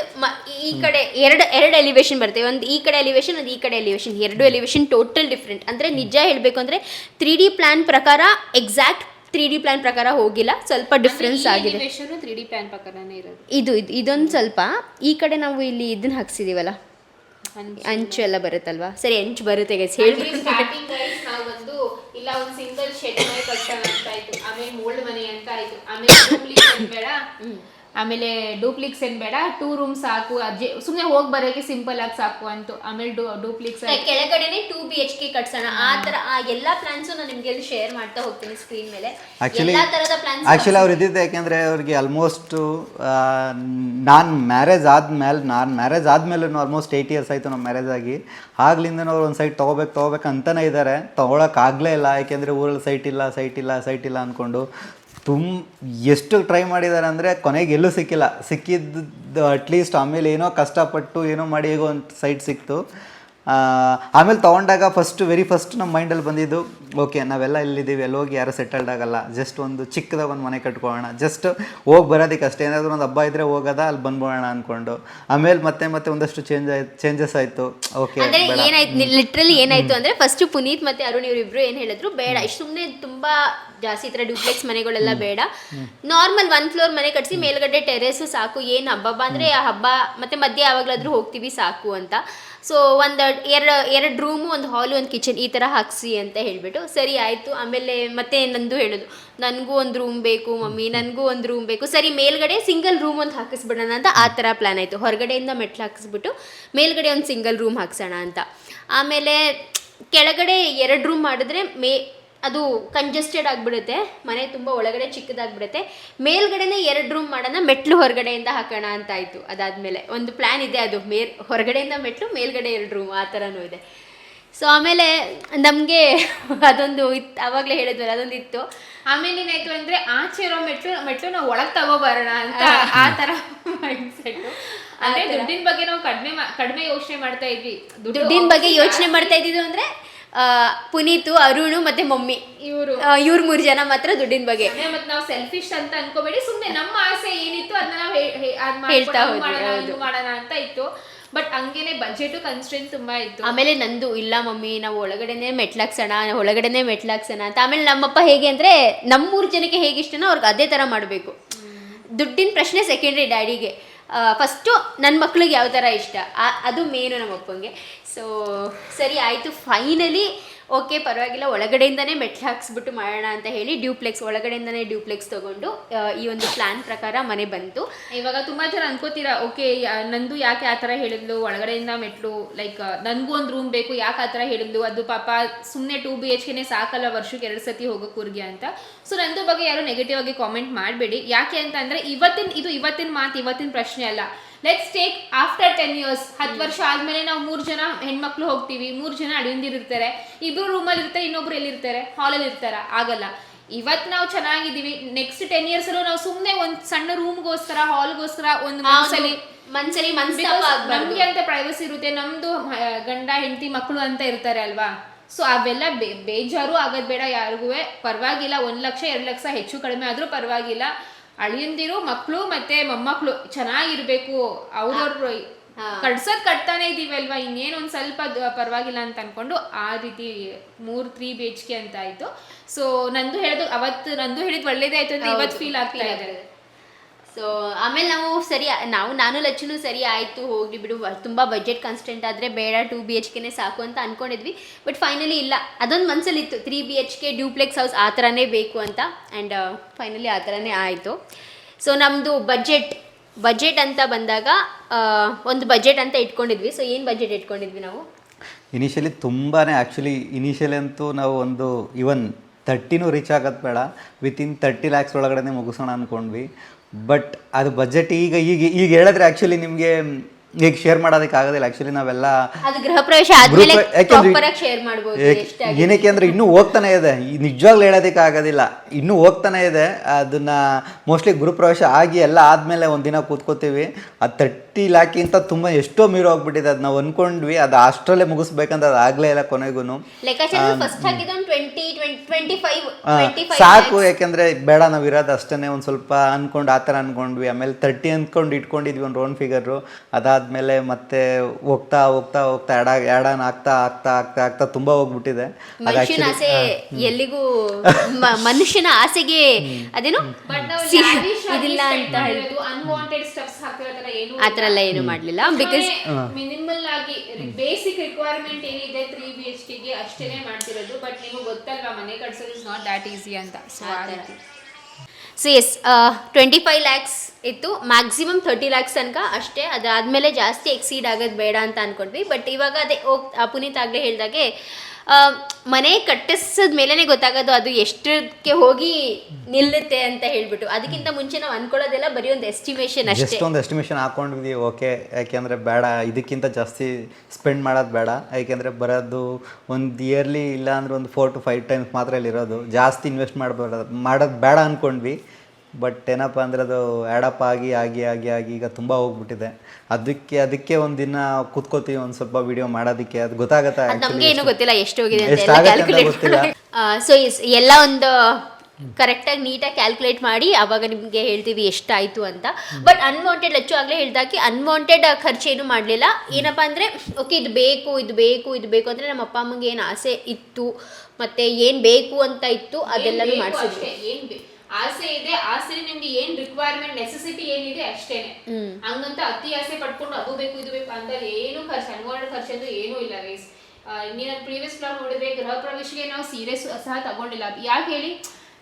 ಈ ಕಡೆ ಎರಡು ಎರಡು ಎಲಿವೇಶನ್ ಬರುತ್ತೆ. ಒಂದು ಈ ಕಡೆ ಎಲಿವೇಶನ್ ಒಂದು ಈ ಕಡೆ ಎಲಿವೇಶನ್ ಎರಡು ಎಲಿವೇಶನ್ ಟೋಟಲ್ ಡಿಫ್ರೆಂಟ್ ಅಂದ್ರೆ ನಿಜ ಹೇಳ್ಬೇಕು ಅಂದ್ರೆ ತ್ರೀ ಡಿ ಪ್ಲಾನ್ ಪ್ರಕಾರ ಎಕ್ಸಾಕ್ಟ್ ತ್ರೀ ಡಿ ಪ್ಲಾನ್ ಪ್ರಕಾರ ಹೋಗಿಲ್ಲ ಸ್ವಲ್ಪ ಡಿಫ್ರೆನ್ಸ್ ಆಗಿದೆ. ತ್ರೀ ಡಿ ಪ್ಲಾನ್ ಪ್ರಕಾರನೇ ಇರೋದು. ಇದು ಇದು ಇದೊಂದು ಸ್ವಲ್ಪ ಈ ಕಡೆ ನಾವು ಇಲ್ಲಿ ಇದನ್ನ ಹಾಕ್ಸಿದೀವಲ್ಲ? ಅಂಚು. ಎಲ್ಲ ಬರುತ್ತಲ್ವಾ? ಸರಿ ಅಂಚು ಬರುತ್ತೆ ಗೈಸ್ ಹೇಳಿ. ಸ್ಟಾರ್ಟಿಂಗ್ ಗೈಸ್ ನಾವು ಇಲ್ಲ ಒಂದು ಸಿಂಗಲ್ ಶೆಡ್ ಮನೆ ಕಟ್ಸೋಣ ಅಂತ ಆಯ್ತು ಆಮೇಲೆ ಮೋಲ್ಡ್ ಮನೆ ಅಂತ ಆಯ್ತು ಆಮೇಲೆ [coughs] ಬೇಡ. ಆಮೇಲೆ ಡೂಪ್ಲಿಕ್ಸ್ ಏನ್ ಬೇಡ ಟೂ ರೂಮ್ ಸಾಕು ಅಜ್ಜಿ ಸುಮ್ಮನೆ ಹೋಗಿ ಬರೋಕೆ ಸಿಂಪಲ್ ಆಗಿ ಸಾಕು ಅಂತ. ಆಮೇಲೆ ಡೂಪ್ಲಿಕ್ಸ್ ಕೆಳಗಡೆನೆ ಟೂ ಬಿ ಎಚ್ ಕೆ ಕಟ್ಸೋಣ. ಆ ತರ ಆ ಎಲ್ಲಾ ಪ್ಲಾನ್ಸ್ ನಾನು ನಿಮ್ಗೆ ಇಲ್ಲಿ ಶೇರ್ ಮಾಡ್ತಾ ಹೋಗ್ತೀನಿ ಸ್ಕ್ರೀನ್ ಮೇಲೆ. ಆಕ್ಚುಲಿ ಎಲ್ಲಾ ತರದ ಪ್ಲಾನ್ಸ್ ಆಕ್ಚುಲಿ ಅವ್ರು ಇದ್ದಿದ್ದು ಯಾಕೆಂದ್ರೆ ಅವ್ರಿಗೆ ಆಲ್ಮೋಸ್ಟ್ ನಾನು ಮ್ಯಾರೇಜ್ ಆದ್ಮೇಲೆ ನಾನು ಮ್ಯಾರೇಜ್ ಆದ್ಮೇಲೆ ಆಲ್ಮೋಸ್ಟ್ ಏಯ್ಟ್ ಇಯರ್ಸ್ ಆಯಿತು ನಮ್ಮ ಮ್ಯಾರೇಜ್ ಆಗಿ. ಆಗ್ಲಿಂದ ಅವ್ರು ಒಂದು ಸೈಟ್ ತಗೋಬೇಕು ತಗೋಬೇಕು ಅಂತಾನೆ ಇದ್ದಾರೆ ತೊಗೊಳಕ್ಕಾಗಲೇ ಇಲ್ಲ. ಯಾಕೆಂದ್ರೆ ಊರಲ್ಲಿ ಸೈಟ್ ಇಲ್ಲ ಸೈಟ್ ಇಲ್ಲ ಸೈಟ್ ಇಲ್ಲ ಅಂದ್ಕೊಂಡು ತುಂಬ ಎಷ್ಟು ಟ್ರೈ ಮಾಡಿದ್ದಾರೆ ಅಂದರೆ ಕೊನೆಗೆ ಎಲ್ಲೂ ಸಿಕ್ಕಿಲ್ಲ. ಸಿಕ್ಕಿದ್ದು, ಅಟ್ಲೀಸ್ಟ್ ಆಮೇಲೆ ಏನೋ ಕಷ್ಟಪಟ್ಟು ಏನೋ ಮಾಡಿ ಹೇಗೋ ಒಂದು ಸೈಟ್ ಸಿಕ್ತು. ಆಮೇಲೆ ತೊಗೊಂಡಾಗ ಫಸ್ಟ್ ವೆರಿ ಫಸ್ಟ್ ನಮ್ಮ ಮೈಂಡಲ್ಲಿ ಬಂದಿದ್ದು ಓಕೆ ನಾವೆಲ್ಲ ಇಲ್ಲಿದ್ದೀವಿ ಎಲ್ಲಿ ಹೋಗಿ ಯಾರು ಸೆಟಲ್ಡ್ ಆಗಲ್ಲ ಜಸ್ಟ್ ಒಂದು ಚಿಕ್ಕದಾಗ ಒಂದು ಮನೆ ಕಟ್ಕೊಳ್ಳೋಣ ಜಸ್ಟ್ ಹೋಗಿ ಬರೋದಕ್ಕೆ ಅಷ್ಟೇ ಏನಾದರೂ ಒಂದು ಹಬ್ಬ ಇದ್ದರೆ ಹೋಗೋದ ಅಲ್ಲಿ ಬಂದ್ಬೋಣ ಅಂದ್ಕೊಂಡು ಆಮೇಲೆ ಮತ್ತೆ ಮತ್ತೆ ಒಂದಷ್ಟು ಚೇಂಜ್ ಆಯ್ತು ಚೇಂಜಸ್ ಆಯಿತು. ಓಕೆ ಅಂದ್ರೆ ಏನಾಯ್ತು ಲಿಟ್ರಲಿ ಏನಾಯ್ತು ಅಂದ್ರೆ ಫಸ್ಟ್ ಪುನೀತ್ ಮತ್ತೆ ಅರುಣ್ ಇವರಿಬ್ರು ಏನು ಹೇಳಿದ್ರು ಬೇಡ ಇಷ್ಟು ಸುಮ್ಮನೆ ತುಂಬಾ ಜಾಸ್ತಿ ಈ ಥರ ಡ್ಯೂಪ್ಲೆಕ್ಸ್ ಮನೆಗಳೆಲ್ಲ ಬೇಡ. ನಾರ್ಮಲ್ ಒನ್ ಫ್ಲೋರ್ ಮನೆ ಕಟ್ಸಿ ಮೇಲ್ಗಡೆ ಟೆರೇಸ್ ಸಾಕು ಏನು ಹಬ್ಬ ಅಂದ್ರೆ ಆ ಹಬ್ಬ ಮತ್ತೆ ಮಧ್ಯೆ ಯಾವಾಗಲಾದರೂ ಹೋಗ್ತೀವಿ ಸಾಕು ಅಂತ. ಸೊ ಒಂದು ಎರಡು ಎರಡು ರೂಮು ಒಂದು ಹಾಲು ಒಂದು ಕಿಚನ್ ಈ ಥರ ಹಾಕ್ಸಿ ಅಂತ ಹೇಳಿಬಿಟ್ಟು, ಸರಿ ಆಯಿತು. ಆಮೇಲೆ ಮತ್ತೆ ನಂದು ಹೇಳೋದು. ನನಗೂ ಒಂದು ರೂಮ್ ಬೇಕು, ಮಮ್ಮಿ. ನನಗೂ ಒಂದು ರೂಮ್ ಬೇಕು. ಸರಿ, ಮೇಲ್ಗಡೆ ಸಿಂಗಲ್ ರೂಮ್ ಒಂದು ಹಾಕಿಸ್ಬಿಡೋಣ ಅಂತ ಆ ಥರ ಪ್ಲ್ಯಾನ್ ಆಯಿತು. ಹೊರಗಡೆಯಿಂದ ಮೆಟ್ಲು ಹಾಕಿಸ್ಬಿಟ್ಟು, ಮೇಲ್ಗಡೆ ಒಂದು ಸಿಂಗಲ್ ರೂಮ್ ಹಾಕ್ಸೋಣ ಅಂತ. ಆಮೇಲೆ ಕೆಳಗಡೆ ಎರಡು ರೂಮ್ ಮಾಡಿದ್ರೆ ಮೇ ಅದು ಕಂಜೆಸ್ಟೆಡ್ ಆಗಿಬಿಡುತ್ತೆ. ಮನೆ ತುಂಬ ಒಳಗಡೆ ಚಿಕ್ಕದಾಗ್ಬಿಡುತ್ತೆ. ಮೇಲ್ಗಡೆನೇ ಎರಡು ರೂಮ್ ಮಾಡೋಣ ಮೆಟ್ಲು ಹೊರಗಡೆಯಿಂದ ಹಾಕೋಣ ಅಂತ ಆಯಿತು. ಅದಾದಮೇಲೆ ಒಂದು ಪ್ಲ್ಯಾನ್ ಇದೆ ಅದು. ಮೇಲ್ ಹೊರಗಡೆಯಿಂದ ಮೆಟ್ಲು ಮೇಲ್ಗಡೆ ಎರಡು ರೂಮ್ ಆ ಥರನೂ ಇದೆ. ಸೊ ಆಮೇಲೆ ನಮಗೆ ಅದೊಂದು ಇತ್ತು ಆವಾಗಲೇ ಹೇಳಿದ್ವಲ್ಲ ಅದೊಂದು ಇತ್ತು. ಆಮೇಲೆ ಏನಾಯ್ತು ಅಂದ್ರೆ ಆಚೆ ಇರೋ ಮೆಟ್ಲು ಮೆಟ್ಲು ನಾವು ಒಳಗೆ ತಗೋಬರೋಣ ಅಂತ ಆ. ತರ ಮೈಂಡ್ ಸೆಟ್ ಅಂದ್ರೆ ದುಡ್ಡಿನ ಬಗ್ಗೆ ನಾವು ಕಡಿಮೆ ಕಡಿಮೆ ಯೋಚನೆ ಮಾಡ್ತಾ ಇದ್ವಿ. ದುಡ್ಡಿನ ಬಗ್ಗೆ ಯೋಚನೆ ಮಾಡ್ತಾ ಇದ್ದಿದ್ದು ಅಂದ್ರೆ ಪುನೀತು ಅರುಣು ಮತ್ತೆ ಮಮ್ಮಿ. ಇವರು. ಇವ್ರ ಮೂರು ಜನ ಮಾತ್ರ ದುಡ್ಡಿನ ಬಗ್ಗೆ. ಮತ್ತೆ ನಾವು ಸೆಲ್ಫಿಶ್ ಅಂತ ಅನ್ಕೋಬೇಡಿ. ಸುಮ್ಮನೆ ನಮ್ಮ ಆಸೆ ಏನಿತ್ತು ಅದನ್ನ ನಾವು ಹೇಳ್ತಾ ಹೋದ್ವಿ, ಮಾಡೋಣ ಮಾಡೋಣ ಅಂತ ಇತ್ತು. ಬಟ್ ಹಂಗೇನೆ ಬಜೆಟ್ ಕನ್ಸ್ಟ್ರೆಂಟ್ ತುಂಬಾ ಇತ್ತು. ಆಮೇಲೆ ನಂದು ಇಲ್ಲ ಮಮ್ಮಿ ನಾವು ಒಳಗಡೆನೆ ಮೆಟ್ಲಾಕ್ಸೋಣ ಒಳಗಡೆನೆ ಮೆಟ್ಲಾಕ್ಸೋಣ ಅಂತ. ಆಮೇಲೆ ನಮ್ಮಪ್ಪ ಹೇಗೆ ಅಂದ್ರೆ ನಮ್ಮೂರು ಜನಕ್ಕೆ ಹೇಗೆ ಇಷ್ಟನೋ ಅವ್ರಿಗೆ ಅದೇ ತರ ಮಾಡಬೇಕು. ದುಡ್ಡಿನ ಪ್ರಶ್ನೆ ಸೆಕೆಂಡ್ರಿ ಡ್ಯಾಡಿಗೆ ಫಸ್ಟು ನನ್ನ ಮಕ್ಳಿಗೆ ಯಾವ ಥರ ಇಷ್ಟ? ಅದು ಮೇನು ನಮ್ಮ ಅಪ್ಪಂಗೆ. ಸೊ ಸರಿ, ಆಯಿತು. ಫೈನಲಿ ಓಕೆ ಪರವಾಗಿಲ್ಲ. ಒಳಗಡೆಯಿಂದನೇ ಮೆಟ್ಲು ಹಾಕ್ಸ್ಬಿಟ್ಟು ಮಾಡೋಣ ಅಂತ ಹೇಳಿ ಡ್ಯೂಪ್ಲೆಕ್ಸ್ ಒಳಗಡೆಯಿಂದನೇ ಡ್ಯೂಪ್ಲೆಕ್ಸ್ ತೊಗೊಂಡು ಈ ಒಂದು ಪ್ಲ್ಯಾನ್ ಪ್ರಕಾರ ಮನೆ ಬಂತು. ಇವಾಗ ತುಂಬ ಜನ ಅನ್ಕೋತೀರಾ ಓಕೆ ನಂದು ಯಾಕೆ ಆ ಥರ ಹೇಳಿದ್ಲು? ಒಳಗಡೆಯಿಂದ ಮೆಟ್ಲು ಲೈಕ್ ನನಗೂ ಒಂದು ರೂಮ್ ಬೇಕು, ಯಾಕೆ ಆ ಥರ ಹೇಳಿದ್ಲು? ಅದು ಪಾಪ ಸುಮ್ಮನೆ ಟೂ ಬಿ ಎಚ್ ಕೆನೇ ಸಾಕಲ್ಲ, ವರ್ಷಕ್ಕೆ ಎರಡು ಸತಿ ಹೋಗೋಕೆ ಊರಿಗೆ ಅಂತ. ಸೊ ನಂದು ಬಗ್ಗೆ ಯಾರು ನೆಗೆಟಿವ್ ಆಗಿ ಕಾಮೆಂಟ್ ಮಾಡಬೇಡಿ. ಯಾಕೆ ಅಂತ ಅಂದ್ರೆ ಇವತ್ತಿನ ಇದು ಇವತ್ತಿನ ಮಾತು ಇವತ್ತಿನ ಪ್ರಶ್ನೆ ಅಲ್ಲ. Let's take after ten years ಹತ್ತು ವರ್ಷ ಆದ್ಮೇಲೆ ನಾವು ಮೂರು ಜನ ಹೆಣ್ಮಕ್ಳು ಹೋಗ್ತೀವಿ ಮೂರು ಜನ ಅಳಿಯಂದಿರು ಇರ್ತಾರೆ ಇಬ್ರು ರೂಮಲ್ಲಿ ಇರ್ತಾರೆ ಇನ್ನೊಬ್ರು ಎಲ್ಲಿರ್ತಾರೆ? ಹಾಲಲ್ಲಿ ಇರ್ತಾರ? ಆಗಲ್ಲ. ಇವತ್ತು ನಾವು ಚೆನ್ನಾಗಿದ್ದೀವಿ. ನೆಕ್ಸ್ಟ್ ಟೆನ್ ಇಯರ್ಸ್ ಅಲ್ಲೂ ನಾವು ಸುಮ್ಮನೆ ಒಂದು ಸಣ್ಣ ರೂಮ್ಗೋಸ್ಕರ ಹಾಲ್ಗೋಸ್ಕರ ಒಂದು ಒಂದ್ ಮನ್ಸಲ್ಲಿ. ನಮ್ಗೆ ಅಂತ ಪ್ರೈವಸಿ ಇರುತ್ತೆ ನಮ್ದು ಗಂಡ ಹೆಂಡತಿ ಮಕ್ಕಳು ಅಂತ ಇರ್ತಾರೆ ಅಲ್ವಾ? ಸೊ ಅವೆಲ್ಲ ಬೇ ಬೇಜಾರು ಆಗೋದು ಬೇಡ ಯಾರಿಗೂ. ಪರವಾಗಿಲ್ಲ ಒಂದು ಲಕ್ಷ ಎರಡು ಲಕ್ಷ ಹೆಚ್ಚು ಕಡಿಮೆ ಆದ್ರೂ ಪರವಾಗಿಲ್ಲ. ಅಳಿಯಂದಿರು ಮಕ್ಕಳು ಮತ್ತೆ ಮೊಮ್ಮಕ್ಕಳು ಚೆನ್ನಾಗಿರ್ಬೇಕು. ಅವ್ರವ್ರು. ಕಟ್ಸೋದ್ ಕಟ್ತಾನೆ ಇದೀವಿ ಅಲ್ವಾ ಇನ್ನೇನು ಒಂದು ಸ್ವಲ್ಪ ಪರವಾಗಿಲ್ಲ ಅಂತ ಅನ್ಕೊಂಡು ಆ ರೀತಿ ಮೂರ್ ತ್ರೀ ಬಿ ಎಚ್ ಕೆ ಅಂತ ಆಯ್ತು. ಸೊ ನಂದು ಹೇಳೋದು ಅವತ್ತು ನಂದು ಹೇಳಿದ್ ಒಳ್ಳೇದೇ ಆಯ್ತು ಅಂತ ಇವತ್ತು ಫೀಲ್ ಆಗ್ತಾ ಇದೆ. ಸೊ ಆಮೇಲೆ ನಾವು ಸರಿ ನಾವು, ನಾನು ಲಚ್ಚನು ಸರಿ ಆಯಿತು ಹೋಗಿ ಬಿಡು ತುಂಬ ಬಜೆಟ್ ಕನ್ಸ್ಟೆಂಟ್ ಆದರೆ ಬೇಡ ಟೂ ಬಿ ಎಚ್ ಕೆನೇ ಸಾಕು ಅಂತ ಅಂದ್ಕೊಂಡಿದ್ವಿ ಬಟ್ ಫೈನಲಿ ಇಲ್ಲ. ಅದೊಂದು ಮನಸ್ಸಲ್ಲಿತ್ತು three B H K duplex house ಆ ಥರನೇ ಬೇಕು ಅಂತ. ಆ್ಯಂಡ್ ಫೈನಲಿ ಆ ಥರನೇ ಆಯಿತು. ಸೊ ನಮ್ಮದು ಬಜೆಟ್ ಬಜೆಟ್ ಅಂತ ಬಂದಾಗ ಒಂದು ಬಜೆಟ್ ಅಂತ ಇಟ್ಕೊಂಡಿದ್ವಿ. ಸೊ ಏನು ಬಜೆಟ್ ಇಟ್ಕೊಂಡಿದ್ವಿ ನಾವು? ಇನಿಷಿಯಲಿ ತುಂಬಾ ಆ್ಯಕ್ಚುಲಿ ಇನಿಷಿಯಲಿ ಅಂತೂ ನಾವು ಒಂದು ಇವನ್ ತರ್ಟಿನೂ ರೀಚ್ ಆಗೋದು ಬೇಡ. ವಿತಿನ್ ತರ್ಟಿ ಲ್ಯಾಕ್ಸ್ ಒಳಗಡೆ ಮುಗಿಸೋಣ ಅಂದ್ಕೊಂಡ್ವಿ ಬಟ್ ಅದು ಬಜೆಟ್ ಈಗ ಈಗ ಈಗ ಹೇಳಿದ್ರೆ ಆ್ಯಕ್ಚುಲಿ ನಿಮಗೆ ಈಗ ಶೇರ್ ಮಾಡೋದಕ್ಕೆ ಆಗೋದಿಲ್ಲ. ಆಕ್ಚುಲಿ ನಾವೆಲ್ಲ ಅದು ಗೃಹ ಪ್ರವೇಶ ಆದಮೇಲೆ ಗೃಹ- ಯಾಕೆಂದ್ರೆ- ಪ್ರಾಪರಾಗಿ ಶೇರ್ ಮಾಡ್ಬೋದು ಏಕ್- ಎಷ್ಟಾಗಿ ಏನಕ್ಕೆ ಅಂದ್ರೆ ಇನ್ನೂ ಹೋಗ್ತಾನೆ ಇದೆ. ನಿಜವಾಗ್ಲೂ ಹೇಳೋದಕ್ಕೆ ಆಗೋದಿಲ್ಲ. ಇನ್ನೂ ಹೋಗ್ತಾನೆ ಇದೆ. ಅದನ್ನ ಮೋಸ್ಟ್ಲಿ ಗುರುಪ್ರವೇಶ ಆಗಿ ಎಲ್ಲ ಆದ್ಮೇಲೆ ಒಂದಿನ ಕೂತ್ಕೋತೀವಿ. ಅದು ತರ್ಟಿ ಲ್ಯಾಕಿಂತ ತುಂಬ ಎಷ್ಟೋ ಮೀರು ಹೋಗ್ಬಿಟ್ಟಿದೆ. ಅದು ನಾವು ಅನ್ಕೊಂಡ್ವಿ ಅದು ಅಷ್ಟರಲ್ಲೇ ಮುಗಿಸ್ಬೇಕಂತ ಅದು ಆಗ್ಲೇ ಇಲ್ಲ ಕೊನೆಗೂ ಲೆಕ್ಕಾಚಾರ ಫಸ್ಟ್ ಹಾಕಿದ್ದು ಒಂದು twenty twenty five twenty five ಸಾಕು. ಯಾಕಂದ್ರೆ ಬೇಡ ನಾವು ಇರೋದು ಅಷ್ಟೇ ಒಂದು ಸ್ವಲ್ಪ ಅನ್ಕೊಂಡು ಆ ಥರ ಅನ್ಕೊಂಡ್ವಿ. ಆಮೇಲೆ ತರ್ಟಿ ಅಂದ್ಕೊಂಡು ಇಟ್ಕೊಂಡಿದ್ವಿ ಒಂದು ರೌಂಡ್ ಫಿಗರು ಅದಾದ್ಮೇಲೆ ಮತ್ತೆ ಹೋಗ್ತಾ ಹೋಗ್ತಾ ಹೋಗ್ತಾ ಎಡ ಎಡನ್ ಆಗ್ತಾ ಆಗ್ತಾ ಆಗ್ತಾ ಆಗ್ತಾ ತುಂಬಾ ಹೋಗ್ಬಿಟ್ಟಿದೆ. ಅದು ಮನುಷ್ಯನ actually- ಆಸೆ ಎಲ್ಲಿಗೂ ಮ- ಮನುಷ್ಯನ ಆಸೆಗೆ ಅದೇನು? ಸಿ- ಇದಿಲ್ಲ ಅಂತ ಹೇಳಿ. ಅನ್ವಾಂಟೆಡ್ ಸ್ಟೆಪ್ಸ್ ಹಾಕಿರೋ ತರ ಏನು ಆ ಥರ ಎಲ್ಲ ಏನು ಮಾಡಲಿಲ್ಲ. ಬಿಕಾಸ್ ಮಿನಿಮಲ್ ಆಗಿ ಬೇಸಿಕ್ ರಿಕ್ವೈರ್ಮೆಂಟ್ ಏನಿದೆ ತ್ರೀ ಬಿ ಎಚ್ಗೆ ಅಷ್ಟೇನೆ ಮಾಡ್ತಿರೋದು. ಬಟ್ ನಿಮಗೆ ಗೊತ್ತಲ್ವಾ ಮನೆ ಕಟ್ಸೋದು ಇಸ್ ನಾಟ್ ದಾಟ್ ಈಸಿ ಅಂತ. ಸೊ ಆ ರೀತಿ. So yes twenty five lakhs ಇತ್ತು. ಮ್ಯಾಕ್ಸಿಮಮ್ ತರ್ಟಿ ಲ್ಯಾಕ್ಸ್ ತನಕ ಅಷ್ಟೇ. ಅದಾದಮೇಲೆ ಜಾಸ್ತಿ ಎಕ್ಸೀಡ್ ಆಗೋದು ಬೇಡ ಅಂತ ಅಂದ್ಕೊಂಡ್ವಿ ಬಟ್ ಇವಾಗ ಅದೇ ಹೋಗ್ ಪುನೀತ್ ಆಗಲೇ ಹೇಳ್ದಾಗೆ ಮನೆ ಕಟ್ಟಿಸಿದ ಮೇಲೇ ಗೊತ್ತಾಗೋದು ಅದು ಎಷ್ಟಕ್ಕೆ ಹೋಗಿ ನಿಲ್ಲುತ್ತೆ ಅಂತ ಹೇಳ್ಬಿಟ್ಟು. ಅದಕ್ಕಿಂತ ಮುಂಚೆ ನಾವು ಅನ್ಕೊಳ್ಳೋದೆಲ್ಲ ಬರೀ ಒಂದು ಎಸ್ಟಿಮೇಷನ್ ಅಷ್ಟೇ. ಒಂದು ಎಸ್ಟಿಮೇಷನ್ ಹಾಕೊಂಡಿದ್ವಿ ಓಕೆ ಯಾಕೆಂದರೆ ಬೇಡ ಇದಕ್ಕಿಂತ ಜಾಸ್ತಿ ಸ್ಪೆಂಡ್ ಮಾಡೋದು ಬೇಡ ಯಾಕೆಂದರೆ ಬರೋದು ಒಂದು ಇಯರ್ಲಿ ಇಲ್ಲ ಅಂದ್ರೆ ಒಂದು ಫೋರ್ ಟು ಫೈವ್ ಟೈಮ್ಸ್ ಮಾತ್ರ ಇಲ್ಲಿರೋದು ಜಾಸ್ತಿ ಇನ್ವೆಸ್ಟ್ ಮಾಡಬೇಡ ಮಾಡೋದು ಬೇಡ ಅಂದ್ಕೊಂಡ್ವಿ ಬಟ್ ಏನಪ್ಪ ಅಂದರೆ ಅದು ಆ್ಯಡಪ್ ಆಗಿ ಆಗಿ ಆಗಿ ಆಗಿ ಈಗ ತುಂಬ ಹೋಗ್ಬಿಟ್ಟಿದೆ. ಅದಕ್ಕೆ ಅದಕ್ಕೆ ಒಂದಿನ ಕೂತ್ಕೋತೀವಿ ಒಂದು ಸ್ವಲ್ಪ ವಿಡಿಯೋ ಮಾಡೋದಕ್ಕೆ. ಅದು ಗೊತ್ತಾಗತ್ತೆ ನಮಗೆ ಏನೂ ಗೊತ್ತಿಲ್ಲ ಎಷ್ಟು ಹೋಗಿದೆ ಅಂತ ಗೊತ್ತಿಲ್ಲ. ಸೊ ಎಲ್ಲ ಒಂದು ಕರೆಕ್ಟಾಗಿ ನೀಟಾಗಿ ಕ್ಯಾಲ್ಕುಲೇಟ್ ಮಾಡಿ ಆವಾಗ ನಿಮಗೆ ಹೇಳ್ತೀವಿ ಎಷ್ಟಾಯಿತು ಅಂತ. ಬಟ್ ಅನ್ವಾಂಟೆಡ್ ಲಚ್ಚು ಆಗಲೇ ಹೇಳ್ದಾಕಿ ಅನ್ವಾಂಟೆಡ್ ಖರ್ಚೇನು ಮಾಡಲಿಲ್ಲ. ಏನಪ್ಪ ಅಂದರೆ ಓಕೆ ಇದು ಬೇಕು ಇದು ಬೇಕು ಇದು ಬೇಕು ಅಂದರೆ ನಮ್ಮ ಅಪ್ಪ ಅಮ್ಮಂಗೆ ಏನು ಆಸೆ ಇತ್ತು ಮತ್ತು ಏನು ಬೇಕು ಅಂತ ಇತ್ತು ಅದೆಲ್ಲನೂ ಮಾಡಿಸಿದ್ವಿ. ಆಸೆ ಇದೆ ಆಸೆ ನಿಮ್ಗೆ ಏನ್ ರಿಕ್ವೈರ್ಮೆಂಟ್ ನೆಸೆಸಿಟಿ ಏನಿದೆ ಅಷ್ಟೇನೆ. ಹಂಗಂತ ಅತಿ ಆಸೆ ಪಡ್ಕೊಂಡು ಅದು ಬೇಕು ಇದು ಬೇಕು ಅಂತ ಏನು ಖರ್ಚು ಅನ್ವಾರ್ಡ್ ಖರ್ಚು ಅಂತ ಏನೂ ಇಲ್ಲ ಗೈಸ್ ನೀನು ಪ್ರೀವಿಯಸ್ ಬ್ಲಾಗ್ ನೋಡಿದ್ರೆ ಗೃಹ ಪ್ರವೇಶಕ್ಕೆ ನಾವು ಸೀರಿಯಸ್ ಸಹ ತಗೊಂಡಿಲ್ಲ. ಯಾಕೆ ಹೇಳಿ?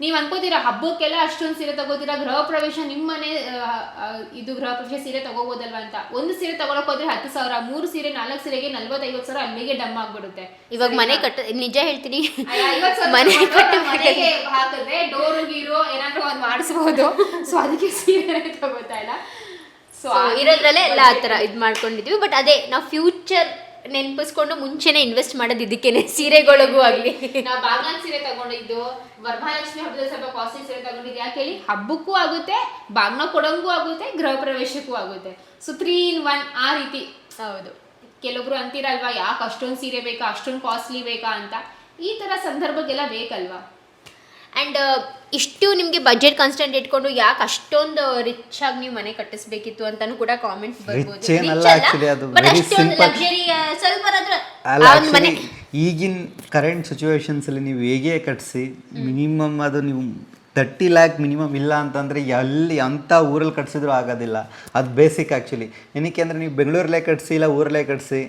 ನೀವು ಅನ್ಕೋತೀರಾ ಹಬ್ಬಕ್ಕೆಲ್ಲ ಅಷ್ಟೊಂದು ಸೀರೆ ತಗೋತೀರಾ? ಗೃಹ ಪ್ರವೇಶ ನಿಮ್ಮ ಮನೆ ಆ, ಆ, ಇದು ಗೃಹ ಪ್ರವೇಶ ಸೀರೆ ತಗೋಬೋದಲ್ವಾ ಅಂತ. ಒಂದು ಸೀರೆ ತಗೊಳಕ್ ಹೋದ್ರೆ ಹತ್ತು ಸಾವಿರ ಮೂರು ಸೀರೆ ನಾಲ್ಕು ಸೀರೆಗೆ ನಲ್ವತ್ತೈವತ್ತು ಸಾವಿರ ಅಲ್ಲಿಗೆ ಡಮ್ ಆಗ್ಬಿಡುತ್ತೆ. ಇವಾಗ ಮನೆ ಕಟ್ಟ ನಿಜ ಹೇಳ್ತೀನಿ. ಮನೆ ಮನೆಗೆ ಹಾಕಿದ್ರೆ ಡೋರು ಗೀರು ಏನಾದ್ರೂ ಒಂದು ಮಾಡಿಸ್ಬೋದು. ಸೊ ಅದಕ್ಕೆ ಸೀರೆ ತಗೋತಾ ಇಲ್ಲ. ಸೊ ಸೊ ಇರೋದ್ರಲ್ಲೇ ಎಲ್ಲ ಆ ಥರ ಇದು ಮಾಡ್ಕೊಂಡಿದ್ವಿ. ಬಟ್ ಅದೇ ನಾವು ಫ್ಯೂಚರ್ ನೆನಪಿಸ್ಕೊಂಡು ಮುಂಚೆನೆ ಇನ್ವೆಸ್ಟ್ ಮಾಡೋದು ಇದಕ್ಕೇನೆ. ಸೀರೆಗಳಿಗೂ ಆಗಲಿ. ನಾವು ಬಾಗ್ಲಾನ್ ಸೀರೆ ತಗೊಂಡಿದ್ದು ವರಮಹಾಲಕ್ಷ್ಮಿ ಹಬ್ಬದಲ್ಲಿ ಸ್ವಲ್ಪ ಕಾಸ್ಟ್ಲಿ ಸೀರೆ ತಗೊಂಡಿದ್ದು. ಯಾಕೆ ಹೇಳಿ? ಹಬ್ಬಕ್ಕೂ ಆಗುತ್ತೆ ಬಾಗ್ನ ಕೊಡಂಗೂ ಆಗುತ್ತೆ ಗೃಹ ಪ್ರವೇಶಕ್ಕೂ ಆಗುತ್ತೆ. ಸೊ ತ್ರೀ ಇನ್ ಒನ್ ಆ ರೀತಿ. ಹೌದು. ಕೆಲವೊಬ್ರು ಅಂತೀರಲ್ವಾ ಯಾಕೆ ಅಷ್ಟೊಂದು ಸೀರೆ ಬೇಕಾ ಅಷ್ಟೊಂದು ಕಾಸ್ಟ್ಲಿ ಬೇಕಾ ಅಂತ. ಈ ತರ ಸಂದರ್ಭಕ್ಕೆಲ್ಲ ಬೇಕಲ್ವಾ? ಆ್ಯಂಡ್ ಇಷ್ಟು ನಿಮಗೆ ಬಜೆಟ್ ಕನ್ಸ್ಟೆಂಟ್ ಇಟ್ಕೊಂಡು ಯಾಕೆ ಅಷ್ಟೊಂದು ರಿಚ್ ಆಗಿ ನೀವು ಮನೆ ಕಟ್ಟಿಸ್ಬೇಕಿತ್ತು ಅಂತಾನು ಕೂಡ ಕಾಮೆಂಟ್ ಏನಲ್ಲ ಅದು. ಅಲ್ಲ ಮನೆ. ಈಗಿನ ಕರೆಂಟ್ ಸಿಚುವೇಶನ್ಸಲ್ಲಿ ನೀವು ಹೇಗೆ ಕಟ್ಟಿಸಿ ಮಿನಿಮಮ್ ಅದು ನೀವು ತರ್ಟಿ ಲ್ಯಾಕ್ ಮಿನಿಮಮ್ ಇಲ್ಲ ಅಂತಂದರೆ ಎಲ್ಲಿ ಅಂಥ ಊರಲ್ಲಿ ಕಟ್ಸಿದ್ರು ಆಗೋದಿಲ್ಲ. ಅದು ಬೇಸಿಕ್ ಆ್ಯಕ್ಚುಲಿ ಏನಕ್ಕೆ ಅಂದರೆ ನೀವು ಬೆಂಗಳೂರಲ್ಲೇ ಕಟ್ಸಿ, ಇಲ್ಲ ಊರಲ್ಲೇ ಕಟ್ಸಿ,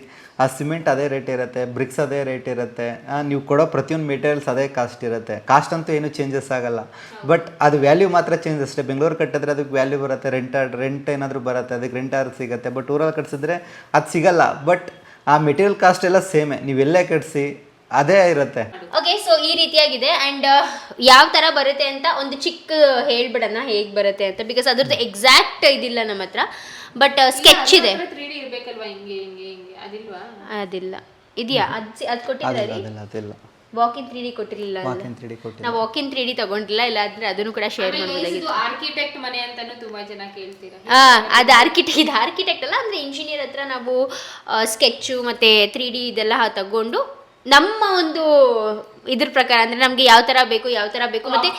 ಆ ಸಿಮೆಂಟ್ ಅದೇ ರೇಟ್ ಇರುತ್ತೆ ಬ್ರಿಕ್ಸ್ ಅದೇ ರೇಟ್ ಇರುತ್ತೆ ನೀವು ಕೊಡೋ ಪ್ರತಿಯೊಂದು ಮೆಟೀರಿಯಲ್ಸ್ ಅದೇ ಕಾಸ್ಟ್ ಇರುತ್ತೆ. ಕಾಸ್ಟ್ ಅಂತೂ ಏನು ಚೇಂಜಸ್ ಆಗಲ್ಲ. ಬಟ್ ಅದು ವ್ಯಾಲ್ಯೂ ಮಾತ್ರ ಚೇಂಜ್ ಅಷ್ಟೇ. ಬೆಂಗಳೂರು ಕಟ್ಟಿದ್ರೆ ಅದಕ್ಕೆ ವ್ಯಾಲ್ಯೂ ಬರುತ್ತೆ ರೆಂಟ್ ರೆಂಟ್ ಏನಾದರೂ ಬರುತ್ತೆ, ಅದಕ್ಕೆ ರೆಂಟ್ ಆದ್ರೂ ಸಿಗುತ್ತೆ. ಬಟ್ ಊರಲ್ಲಿ ಕಟ್ಸಿದ್ರೆ ಅದು ಸಿಗಲ್ಲ. ಬಟ್ ಆ ಮೆಟೀರಿಯಲ್ ಕಾಸ್ಟ್ ಎಲ್ಲ ಸೇಮೇ ನೀವು ಎಲ್ಲೇ ಕಟ್ಸಿ ಅದೇ ಇರುತ್ತೆ. ಓಕೆ ಸೊ ಈ ರೀತಿಯಾಗಿದೆ ಅಂಡ್ ಯಾವ ತರ ಬರುತ್ತೆ ಅಂತ ಒಂದು ಚಿಕ್ಕ ಹೇಳ್ಬಿಡೋಣ ಹೇಗ್ ಬರುತ್ತೆ ಅಂತ ಬಿಕಾಸ್ ಅದ್ರದ್ದು ಎಕ್ಸಾಕ್ಟ್ ಇದಿಲ್ಲ ನಮ್ಮ ಹತ್ರ ಬಟ್ ಸ್ಕೆಚ್ ಇದೆ. ತ್ರೀ ಡಿ ಇರ್ಬೇಕಲ್ವಾ ಹಿಂಗೆ ಹಿಂಗೆ ಹಿಂಗೆ ಅದಿಲ್ವಾ? ಅದಿಲ್ಲ. ಇದೆಯಾ? ಅದ್ ಅದ್ ಅದಿಲ್ಲ ಕೊಟ್ಟಿದ್ದಾರೆ ಅದಿಲ್ಲ ಅದಿಲ್ಲ. ವಾಕ್ ಇನ್ ತ್ರೀ ಡಿ ಕೊಟ್ಟಿರಲಿಲ್ಲ ತ್ರೀ ಡಿ ಕೊಟ್ಟಿಲ್ಲ. ನಾವು ವಾಕ್ ಇನ್ ತ್ರೀ ಡಿ ತಗೊಂಡಿಲ್ಲ ಇಲ್ಲ ಅಂದ್ರೆ ಅದನ್ನು ಕೂಡ ಶೇರ್ ಮಾಡ್ಬೋದಾಗಿತ್ತು. ಆರ್ಕಿಟೆಕ್ಟ್ ಮನೆ ಅಂತಾನು ತುಂಬಾ ಜನ ಕೇಳ್ತೀರಾ? ಆ, ಅದು ಆರ್ಕಿಟೆಕ್ಟ್ ಇದು ಆರ್ಕಿಟೆಕ್ಟ್ ಅಲ್ಲ ಅಂದ್ರೆ ಇಂಜಿನಿಯರ್ ಹತ್ರ ನಾವು ಸ್ಕೆಚ್ ಮತ್ತೆ ತ್ರೀ ಡಿ ಇದೆಲ್ಲ ತಗೊಂಡು ನಮ್ಮ ಒಂದು ಇದ್ರ ಪ್ರಕಾರ ಅಂದರೆ ನಮಗೆ ಯಾವ ಥರ ಬೇಕು ಯಾವ ಥರ ಬೇಕು ಮತ್ತು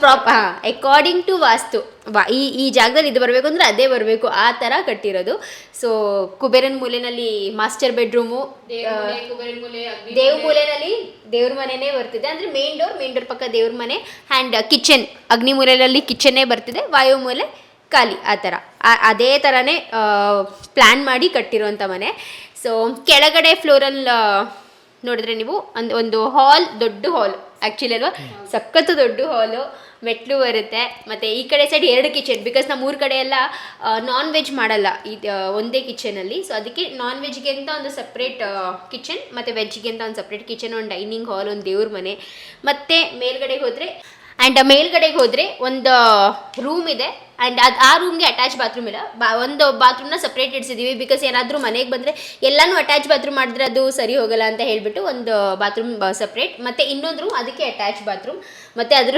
ಪ್ರಾಪ್ ಅಕಾರ್ಡಿಂಗ್ ಟು ವಾಸ್ತು. ವಾ ಈ ಈ ಜಾಗದಲ್ಲಿ ಇದು ಬರಬೇಕು ಅಂದರೆ ಅದೇ ಬರಬೇಕು ಆ ಥರ ಕಟ್ಟಿರೋದು. ಸೊ ಕುಬೇರನ್ ಮೂಲೆನಲ್ಲಿ ಮಾಸ್ಟರ್ ಬೆಡ್ರೂಮು ದೇವ್ ಮೂಲೆ. ಮೂಲೆನಲ್ಲಿ ದೇವ್ರ ಮನೆನೇ ಬರ್ತಿದೆ. ಅಂದರೆ ಮೇನ್ ಡೋರ್ ಮೇನ್ ಡೋರ್ ಪಕ್ಕ ದೇವ್ರ ಮನೆ ಆ್ಯಂಡ್ ಕಿಚನ್ ಅಗ್ನಿ ಮೂಲೆಯಲ್ಲಿ ಕಿಚನ್ನೇ ಬರ್ತಿದೆ ವಾಯು ಮೂಲೆ ಖಾಲಿ ಆ ಥರ ಅದೇ ಥರನೇ ಪ್ಲ್ಯಾನ್ ಮಾಡಿ ಕಟ್ಟಿರುವಂತ ಮನೆ. ಸೊ ಕೆಳಗಡೆ ಫ್ಲೋರಲ್ಲಿ ನೋಡಿದ್ರೆ ನೀವು ಒಂದು ಒಂದು ಹಾಲ್ ದೊಡ್ಡ ಹಾಲ್ ಆ್ಯಕ್ಚುಲಿ ಅಲ್ವಾ? ಸಖತ್ತು ದೊಡ್ಡ ಹಾಲು ಮೆಟ್ಲು ಬರುತ್ತೆ. ಮತ್ತು ಈ ಕಡೆ ಸೈಡ್ ಎರಡು ಕಿಚನ್ ಬಿಕಾಸ್ ನಮ್ಮ ಊರ ಕಡೆ ಎಲ್ಲ ನಾನ್ ವೆಜ್ ಮಾಡಲ್ಲ. ಇದು ಒಂದೇ ಕಿಚನಲ್ಲಿ ಸೊ ಅದಕ್ಕೆ ನಾನ್ ವೆಜ್ಗೆ ಅಂತ ಒಂದು ಸಪ್ರೇಟ್ ಕಿಚನ್ ಮತ್ತು ವೆಜ್ಗೆ ಅಂತ ಒಂದು ಸಪ್ರೇಟ್ ಕಿಚನ್ ಒಂದು ಡೈನಿಂಗ್ ಹಾಲ್ ಒಂದು ದೇವ್ರ ಮನೆ. ಮತ್ತು ಮೇಲ್ಗಡೆಗೆ ಹೋದರೆ ಆ್ಯಂಡ್ ಮೇಲ್ಗಡೆಗೆ ಹೋದರೆ ಒಂದು ರೂಮ್ ಇದೆ. ಆ್ಯಂಡ್ ಅದು ಆ ರೂಮ್ಗೆ ಅಟ್ಯಾಚ್ ಬಾತ್ರೂಮ್ ಇಲ್ಲ. ಬಾ, ಒಂದು ಬಾತ್ರೂಮ್ನ ಸಪ್ರೇಟ್ ಇಡ್ಸಿದ್ದೀವಿ ಬಿಕಾಸ್ ಏನಾದರೂ ಮನೆಗೆ ಬಂದರೆ ಎಲ್ಲನೂ ಅಟ್ಯಾಚ್ ಬಾತ್ರೂಮ್ ಮಾಡಿದ್ರೆ ಅದು ಸರಿ ಹೋಗಲ್ಲ ಅಂತ ಹೇಳಿಬಿಟ್ಟು ಒಂದು ಬಾತ್ರೂಮ್ ಸಪ್ರೇಟ್ ಮತ್ತು ಇನ್ನೊಂದು ರೂಮ್ ಅದಕ್ಕೆ ಅಟ್ಯಾಚ್ ಬಾತ್ರೂಮ್ ಮತ್ತು ಅದ್ರ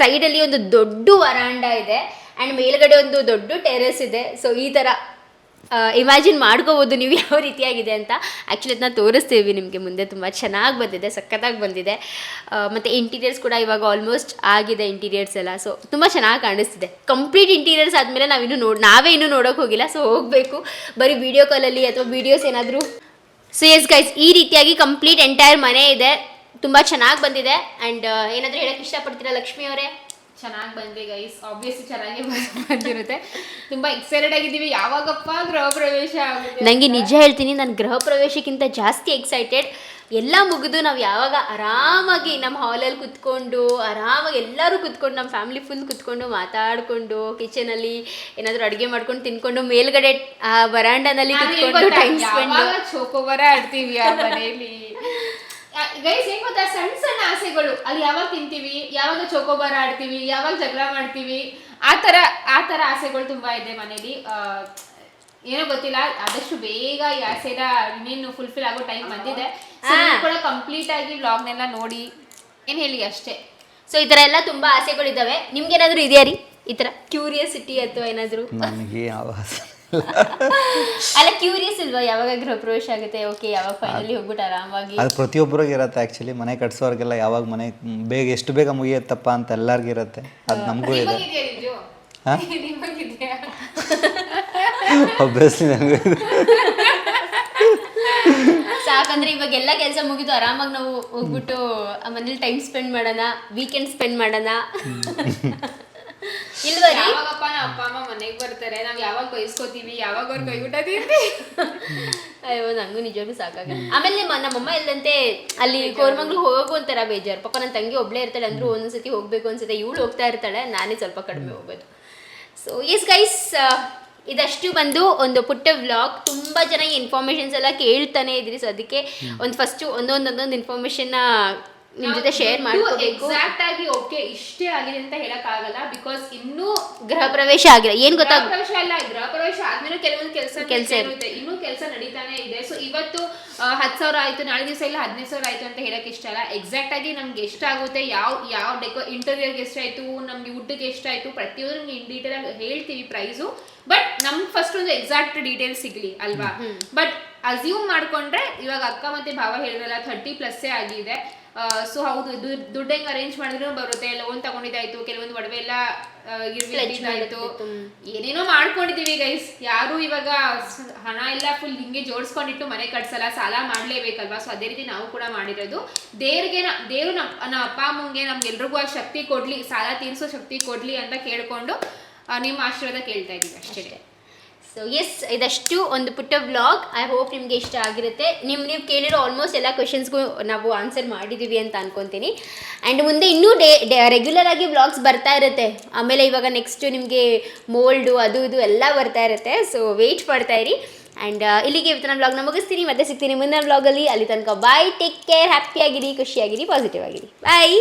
ಸೈಡಲ್ಲಿ ಒಂದು ದೊಡ್ಡ ವರಾಂಡ ಇದೆ. ಆ್ಯಂಡ್ ಮೇಲ್ಗಡೆ ಒಂದು ದೊಡ್ಡ ಟೆರೆಸ್ ಇದೆ. ಸೊ ಈ ಥರ ಇಮ್ಯಾಜಿನ್ ಮಾಡ್ಕೋಬೋದು ನೀವು ಯಾವ ರೀತಿಯಾಗಿದೆ ಅಂತ. ಆ್ಯಕ್ಚುಲಿ ಅದನ್ನ ತೋರಿಸ್ತೀವಿ ನಿಮಗೆ ಮುಂದೆ. ತುಂಬ ಚೆನ್ನಾಗಿ ಬಂದಿದೆ, ಸಖತ್ತಾಗಿ ಬಂದಿದೆ. ಮತ್ತು ಇಂಟೀರಿಯರ್ಸ್ ಕೂಡ ಇವಾಗ ಆಲ್ಮೋಸ್ಟ್ ಆಗಿದೆ ಇಂಟೀರಿಯರ್ಸ್ ಎಲ್ಲ. ಸೊ ತುಂಬ ಚೆನ್ನಾಗಿ ಕಾಣಿಸ್ತಿದೆ. ಕಂಪ್ಲೀಟ್ ಇಂಟೀರಿಯರ್ಸ್ ಆದಮೇಲೆ ನಾವಿನ್ನೂ ನೋಡಿ, ನಾವೇ ಇನ್ನೂ ನೋಡೋಕೆ ಹೋಗಿಲ್ಲ. ಸೊ ಹೋಗಬೇಕು. ಬರೀ ವಿಡಿಯೋ ಕಾಲಲ್ಲಿ ಅಥವಾ ವೀಡಿಯೋಸ್ ಏನಾದರೂ. ಸೊ ಎಸ್ ಗೈಸ್ ಈ ರೀತಿಯಾಗಿ ಕಂಪ್ಲೀಟ್ ಎಂಟೈರ್ ಮನೆ ಇದೆ. ತುಂಬ ಚೆನ್ನಾಗಿ ಬಂದಿದೆ. ಆ್ಯಂಡ್ ಏನಾದರೂ ಹೇಳೋಕ್ಕೆ ಇಷ್ಟಪಡ್ತೀರಾ ಲಕ್ಷ್ಮಿ ಅವರೇ? ಚೆನ್ನಾಗಿ ಬಂದ್ವಿ ಗೈಸ್ ಆಬ್ವಿಯಸ್ಲಿ ಚೆನ್ನಾಗಿ ಬಂದಿರುತ್ತೆ. ತುಂಬಾ ಎಕ್ಸೈಟೆಡ್ ಆಗಿದ್ದೀವಿ. ಯಾವಾಗಪ್ಪ ಗೃಹ ಪ್ರವೇಶ ನಂಗೆ ನನಗೆ ನಿಜ ಹೇಳ್ತೀನಿ ನಾನು ಗೃಹ ಪ್ರವೇಶಕ್ಕಿಂತ ಜಾಸ್ತಿ ಎಕ್ಸೈಟೆಡ್ ಎಲ್ಲ ಮುಗಿದು ನಾವು ಯಾವಾಗ ಆರಾಮಾಗಿ ನಮ್ಮ ಹಾಲಲ್ಲಿ ಕುತ್ಕೊಂಡು ಆರಾಮಾಗಿ ಎಲ್ಲರೂ ಕುತ್ಕೊಂಡು ನಮ್ಮ ಫ್ಯಾಮಿಲಿ ಫುಲ್ ಕುತ್ಕೊಂಡು ಮಾತಾಡಿಕೊಂಡು ಕಿಚನಲ್ಲಿ ಏನಾದರೂ ಅಡುಗೆ ಮಾಡ್ಕೊಂಡು ತಿನ್ಕೊಂಡು ಮೇಲ್ಗಡೆ ಆ ವರಾಂಡನಲ್ಲಿ ಕುತ್ಕೊಂಡು ಟೈಮ್ ಸ್ಪೆಂಡ್ ಚೋಕೋಬಾರ ಆಡ್ತೀವಿ ಆ ಮನೆಯಲ್ಲಿ ಗೈಸ್ ಏನ್ ಗೊತ್ತಾ? ಸಣ್ಣ ಸಣ್ಣ ಆಸೆಗಳು. ಅಲ್ಲಿ ಯಾವಾಗ ತಿಂತೀವಿ? ಯಾವಾಗ ಚೋಕೋಬಾರ ಆಡ್ತೀವಿ? ಯಾವಾಗ ಜಗಳ ಮಾಡ್ತೀವಿ? ಆ ತರ ಆ ತರ ಆಸೆಗಳು ತುಂಬಾ ಇದೆ ಮನೇಲಿ. ಆ, ಏನೋ ಗೊತ್ತಿಲ್ಲ ಆದಷ್ಟು ಬೇಗ ಈ ಆಸೆನ ಇನ್ನೇನು ಫುಲ್ಫಿಲ್ ಆಗೋ ಟೈಮ್ ಬಂದಿದೆ. ಕೂಡ ಕಂಪ್ಲೀಟ್ ಆಗಿ ವ್ಲಾಗ್ನೆಲ್ಲ ನೋಡಿ ಏನ್ ಹೇಳಿ ಅಷ್ಟೇ. ಸೊ ಈ ಥರ ಎಲ್ಲ ತುಂಬ ಆಸೆಗಳಿದ್ದಾವೆ. ನಿಮ್ಗೇನಾದರೂ ಇದೆಯಾ ರೀ? ಈ ತರ? ಕ್ಯೂರಿಯಾಸಿಟಿ ಅಥವಾ ಏನಾದರೂ ನನಗೆ ಯಾವ ಆಸೆ? [laughs] ಅಲ್ಲ ಕ್ಯೂರಿಯಸ್ ಇಲ್ವಾ? ಯಾವಾಗ ಗೃಹ ಪ್ರವೇಶ ಆಗುತ್ತೆ? ಓಕೆ ಯಾವಾಗ ಫೈನಲಿ ಹೋಗ್ಬಿಟ್ಟು ಆರಾಮಾಗಿ? ಅದು ಪ್ರತಿಯೊಬ್ಬರಿಗೆ ಇರತ್ತೆ ಆ್ಯಕ್ಚುಲಿ ಮನೆ ಕಟ್ಸೋರ್ಗೆಲ್ಲ ಯಾವಾಗ ಮನೆ ಬೇಗ ಎಷ್ಟು ಬೇಗ ಮುಗಿಯತ್ತಪ್ಪ ಅಂತ ಎಲ್ಲರಿಗೂ ಇರುತ್ತೆ. ಅದು ನಮಗೂ ಇದೆ? ಒಬ್ಬಿಯಸ್ಲಿ ನನಗೂ ಇದೆ. ಸಾಕಂದ್ರೆ ಇವಾಗ ಎಲ್ಲ ಕೆಲಸ ಮುಗಿದು ಆರಾಮಾಗಿ ನಾವು ಹೋಗ್ಬಿಟ್ಟು ಮನೇಲಿ ಟೈಮ್ ಸ್ಪೆಂಡ್ ಮಾಡೋಣ ವೀಕೆಂಡ್ ಸ್ಪೆಂಡ್ ಮಾಡೋಣ. ಇಲ್ವಾ ರೀ ಯಾವಾಗಪ್ಪ ನಮ್ಮ ಅಪ್ಪ ಅಮ್ಮ ಮನೆಗೆ ಬರ್ತಾರೆ ನಾವ್ ಯಾವಾಗ ಬಯಸ್ಕೋತೀವಿ ಯಾವಾಗ ಅವ್ರ ಕೈ ಊಟ ತಿಂತೀವಿ ಅಯ್ಯೋ ನಂಗೂ ನಿಜವಾಗ್ಲೂ ಸಾಕಾಗ ಆಮೇಲೆ ನಮ್ಮಮ್ಮ ಇಲ್ಲಂತೆ ಅಲ್ಲಿ ಕೋರ್ಮಂಗ್ಳು ಹೋಗು ಒಂಥರ ಬೇಜಾರು. ಪಾಪ ನನ್ನ ತಂಗಿ ಒಬ್ಳೇ ಇರ್ತಾಳೆ ಅಂದ್ರೂ ಒಂದೊಂದ್ಸತಿ ಹೋಗ್ಬೇಕು ಅನ್ಸುತ್ತೆ. ಇವಳು ಹೋಗ್ತಾ ಇರ್ತಾಳೆ ನಾನೇ ಸ್ವಲ್ಪ ಕಡಿಮೆ ಹೋಗೋದು. ಸೊ ಎಸ್ ಗೈಸ್ ಇದಷ್ಟು ಬಂದು ಒಂದು ಪುಟ್ಟ ವ್ಲಾಗ್. ತುಂಬ ಜನ ಈ ಇನ್ಫಾರ್ಮೇಷನ್ಸ್ ಎಲ್ಲ ಕೇಳ್ತಾನೆ ಇದ್ರಿ ಸೊ ಅದಕ್ಕೆ ಒಂದು ಫಸ್ಟು ಒಂದೊಂದೊಂದೊಂದು ಒಂದೊಂದು ಇನ್ಫಾರ್ಮೇಷನ್ನ ನಿಮ್ಮ ಜೊತೆ ಶೇರ್ ಮಾಡ್ಕೋಬೇಕು. ಎಕ್ಸಾಕ್ಟ್ ಆಗಿ ಓಕೆ ಇಷ್ಟೇ ಆಗಿದೆ ಅಂತ ಹೇಳಕ್ ಆಗಲ್ಲ ಬಿಕಾಸ್ ಇನ್ನೂ ಗೃಹ ಪ್ರವೇಶ ಆಗಿಲ್ಲ. ಏನ್ ಗೊತ್ತಾ ಗೃಹ ಪ್ರವೇಶ ಅಲ್ಲ ಗೃಹ ಪ್ರವೇಶ ಆದ್ಮೇಲೆ ಕೆಲವೊಂದು ಕೆಲಸ ಕೆಲ್ಸ ಇರುತ್ತೆ. ಇನ್ನೂ ಕೆಲಸ ನಡೀತಾನೆ ಇದೆ. ಸೊ ಇವತ್ತು ಹತ್ತು ಸಾವಿರ ಆಯ್ತು ನಾಳೆ ದಿವಸ ಇಲ್ಲ ಹದಿನೈದು ಸಾವಿರ ಆಯ್ತು ಅಂತ ಹೇಳಕ್ ಇಷ್ಟ ಅಲ್ಲ. ಎಕ್ಸಾಕ್ಟ್ ಆಗಿ ನಮ್ಗೆ ಎಷ್ಟಾಗುತ್ತೆ ಯಾವ ಯಾವ ಡೆಕೋ ಇಂಟೀರಿಯರ್ಗೆ ಎಷ್ಟಾಯ್ತು ನಮ್ಗೆ ಊಟಕ್ಕೆ ಎಷ್ಟಾಯ್ತು ಪ್ರತಿಯೊಂದು ಇನ್ ಡೀಟೇಲ್ ಆಗಿ ಹೇಳ್ತೀವಿ ಪ್ರೈಸು ಬಟ್ ನಮ್ಗೆ ಫಸ್ಟ್ ಒಂದು ಎಕ್ಸಾಕ್ಟ್ ಡೀಟೇಲ್ ಸಿಗ್ಲಿ ಅಲ್ವಾ? ಬಟ್ ಅಸ್ಯೂಮ್ ಮಾಡ್ಕೊಂಡ್ರೆ ಇವಾಗ ಅಕ್ಕ ಮತ್ತೆ ಭಾವ ಹೇಳಿದ್ರಲ್ಲ ಥರ್ಟಿ ಪ್ಲಸ್ಸೇ ಆಗಿದೆ. ಸೊ ಹೌದು ದುಡ್ಡು ದುಡ್ಡು ಹೆಂಗ್ ಅರೇಂಜ್ ಮಾಡಿದ್ರು ಬರುತ್ತೆ. ಲೋನ್ ತಗೊಂಡಿದ್ದಾಯ್ತು ಕೆಲವೊಂದು ಒಡವೆ ಎಲ್ಲ. ಏನೇನೋ ಮಾಡ್ಕೊಂಡಿದೀವಿ ಗೈಸ್ ಯಾರು ಇವಾಗ ಹಣ ಎಲ್ಲ ಫುಲ್ ಹಿಂಗೆ ಜೋಡಿಸ್ಕೊಂಡಿಟ್ಟು ಮನೆ ಕಟ್ಸಲ್ಲ ಸಾಲ ಮಾಡ್ಲೇಬೇಕಲ್ವಾ? ಸೊ ಅದೇ ರೀತಿ ನಾವು ಕೂಡ ಮಾಡಿರೋದು. ದೇವ್ರಿಗೆ ನ- ದೇವ್ರು ನಮ್ಮ ನಮ್ಮ ಅಪ್ಪ ಅಮ್ಮಂಗೆ ನಮ್ಗೆಲ್ರಿಗೂ ಆ ಶಕ್ತಿ ಕೊಡ್ಲಿ ಸಾಲ ತೀರಿಸೋ ಶಕ್ತಿ ಕೊಡ್ಲಿ ಅಂತ ಕೇಳ್ಕೊಂಡು ನಿಮ್ಮ ಆಶೀರ್ವಾದ ಕೇಳ್ತಾ ಇದೀವಿ ಅಷ್ಟೇ. ಸೊ ಎಸ್ ಇದಷ್ಟು ಒಂದು ಪುಟ್ಟ ವ್ಲಾಗ್ ಐ ಹೋಪ್ ನಿಮಗೆ ಇಷ್ಟ ಆಗಿರುತ್ತೆ. ನಿಮ್ಮ ನೀವು ಕೇಳಿರೋ ಆಲ್ಮೋಸ್ಟ್ ಎಲ್ಲ ಕ್ವೆಶನ್ಸ್ಗೂ ನಾವು ಆನ್ಸರ್ ಮಾಡಿದ್ದೀವಿ ಅಂತ ಅನ್ಕೊತೀನಿ. ಆ್ಯಂಡ್ ಮುಂದೆ ಇನ್ನೂ ಡೇ ರೆಗ್ಯುಲರ್ ಆಗಿ ವ್ಲಾಗ್ಸ್ ಬರ್ತಾ ಇರುತ್ತೆ. ಆಮೇಲೆ ಇವಾಗ ನೆಕ್ಸ್ಟ್ ನಿಮಗೆ ಮೋಲ್ಡು ಅದು ಇದು ಎಲ್ಲ ಬರ್ತಾ ಇರುತ್ತೆ. ಸೊ ವೆಯ್ಟ್ ಮಾಡ್ತಾ ಇರಿ. ಆ್ಯಂಡ್ ಇಲ್ಲಿಗೆ ಇವತ್ತಿನ ವ್ಲಾಗ್ನ ಮುಗಿಸ್ತೀನಿ. ಮತ್ತೆ ಸಿಗ್ತೀನಿ ಮುಂದಿನ ವ್ಲಾಗಲ್ಲಿ ಅಲ್ಲಿ. ತನಕ ಬಾಯ್ ಟೇಕ್ ಕೇರ್ ಹ್ಯಾಪಿಯಾಗಿರಿ ಖುಷಿಯಾಗಿರಿ ಪಾಸಿಟಿವ್ ಆಗಿರಿ. ಬಾಯ್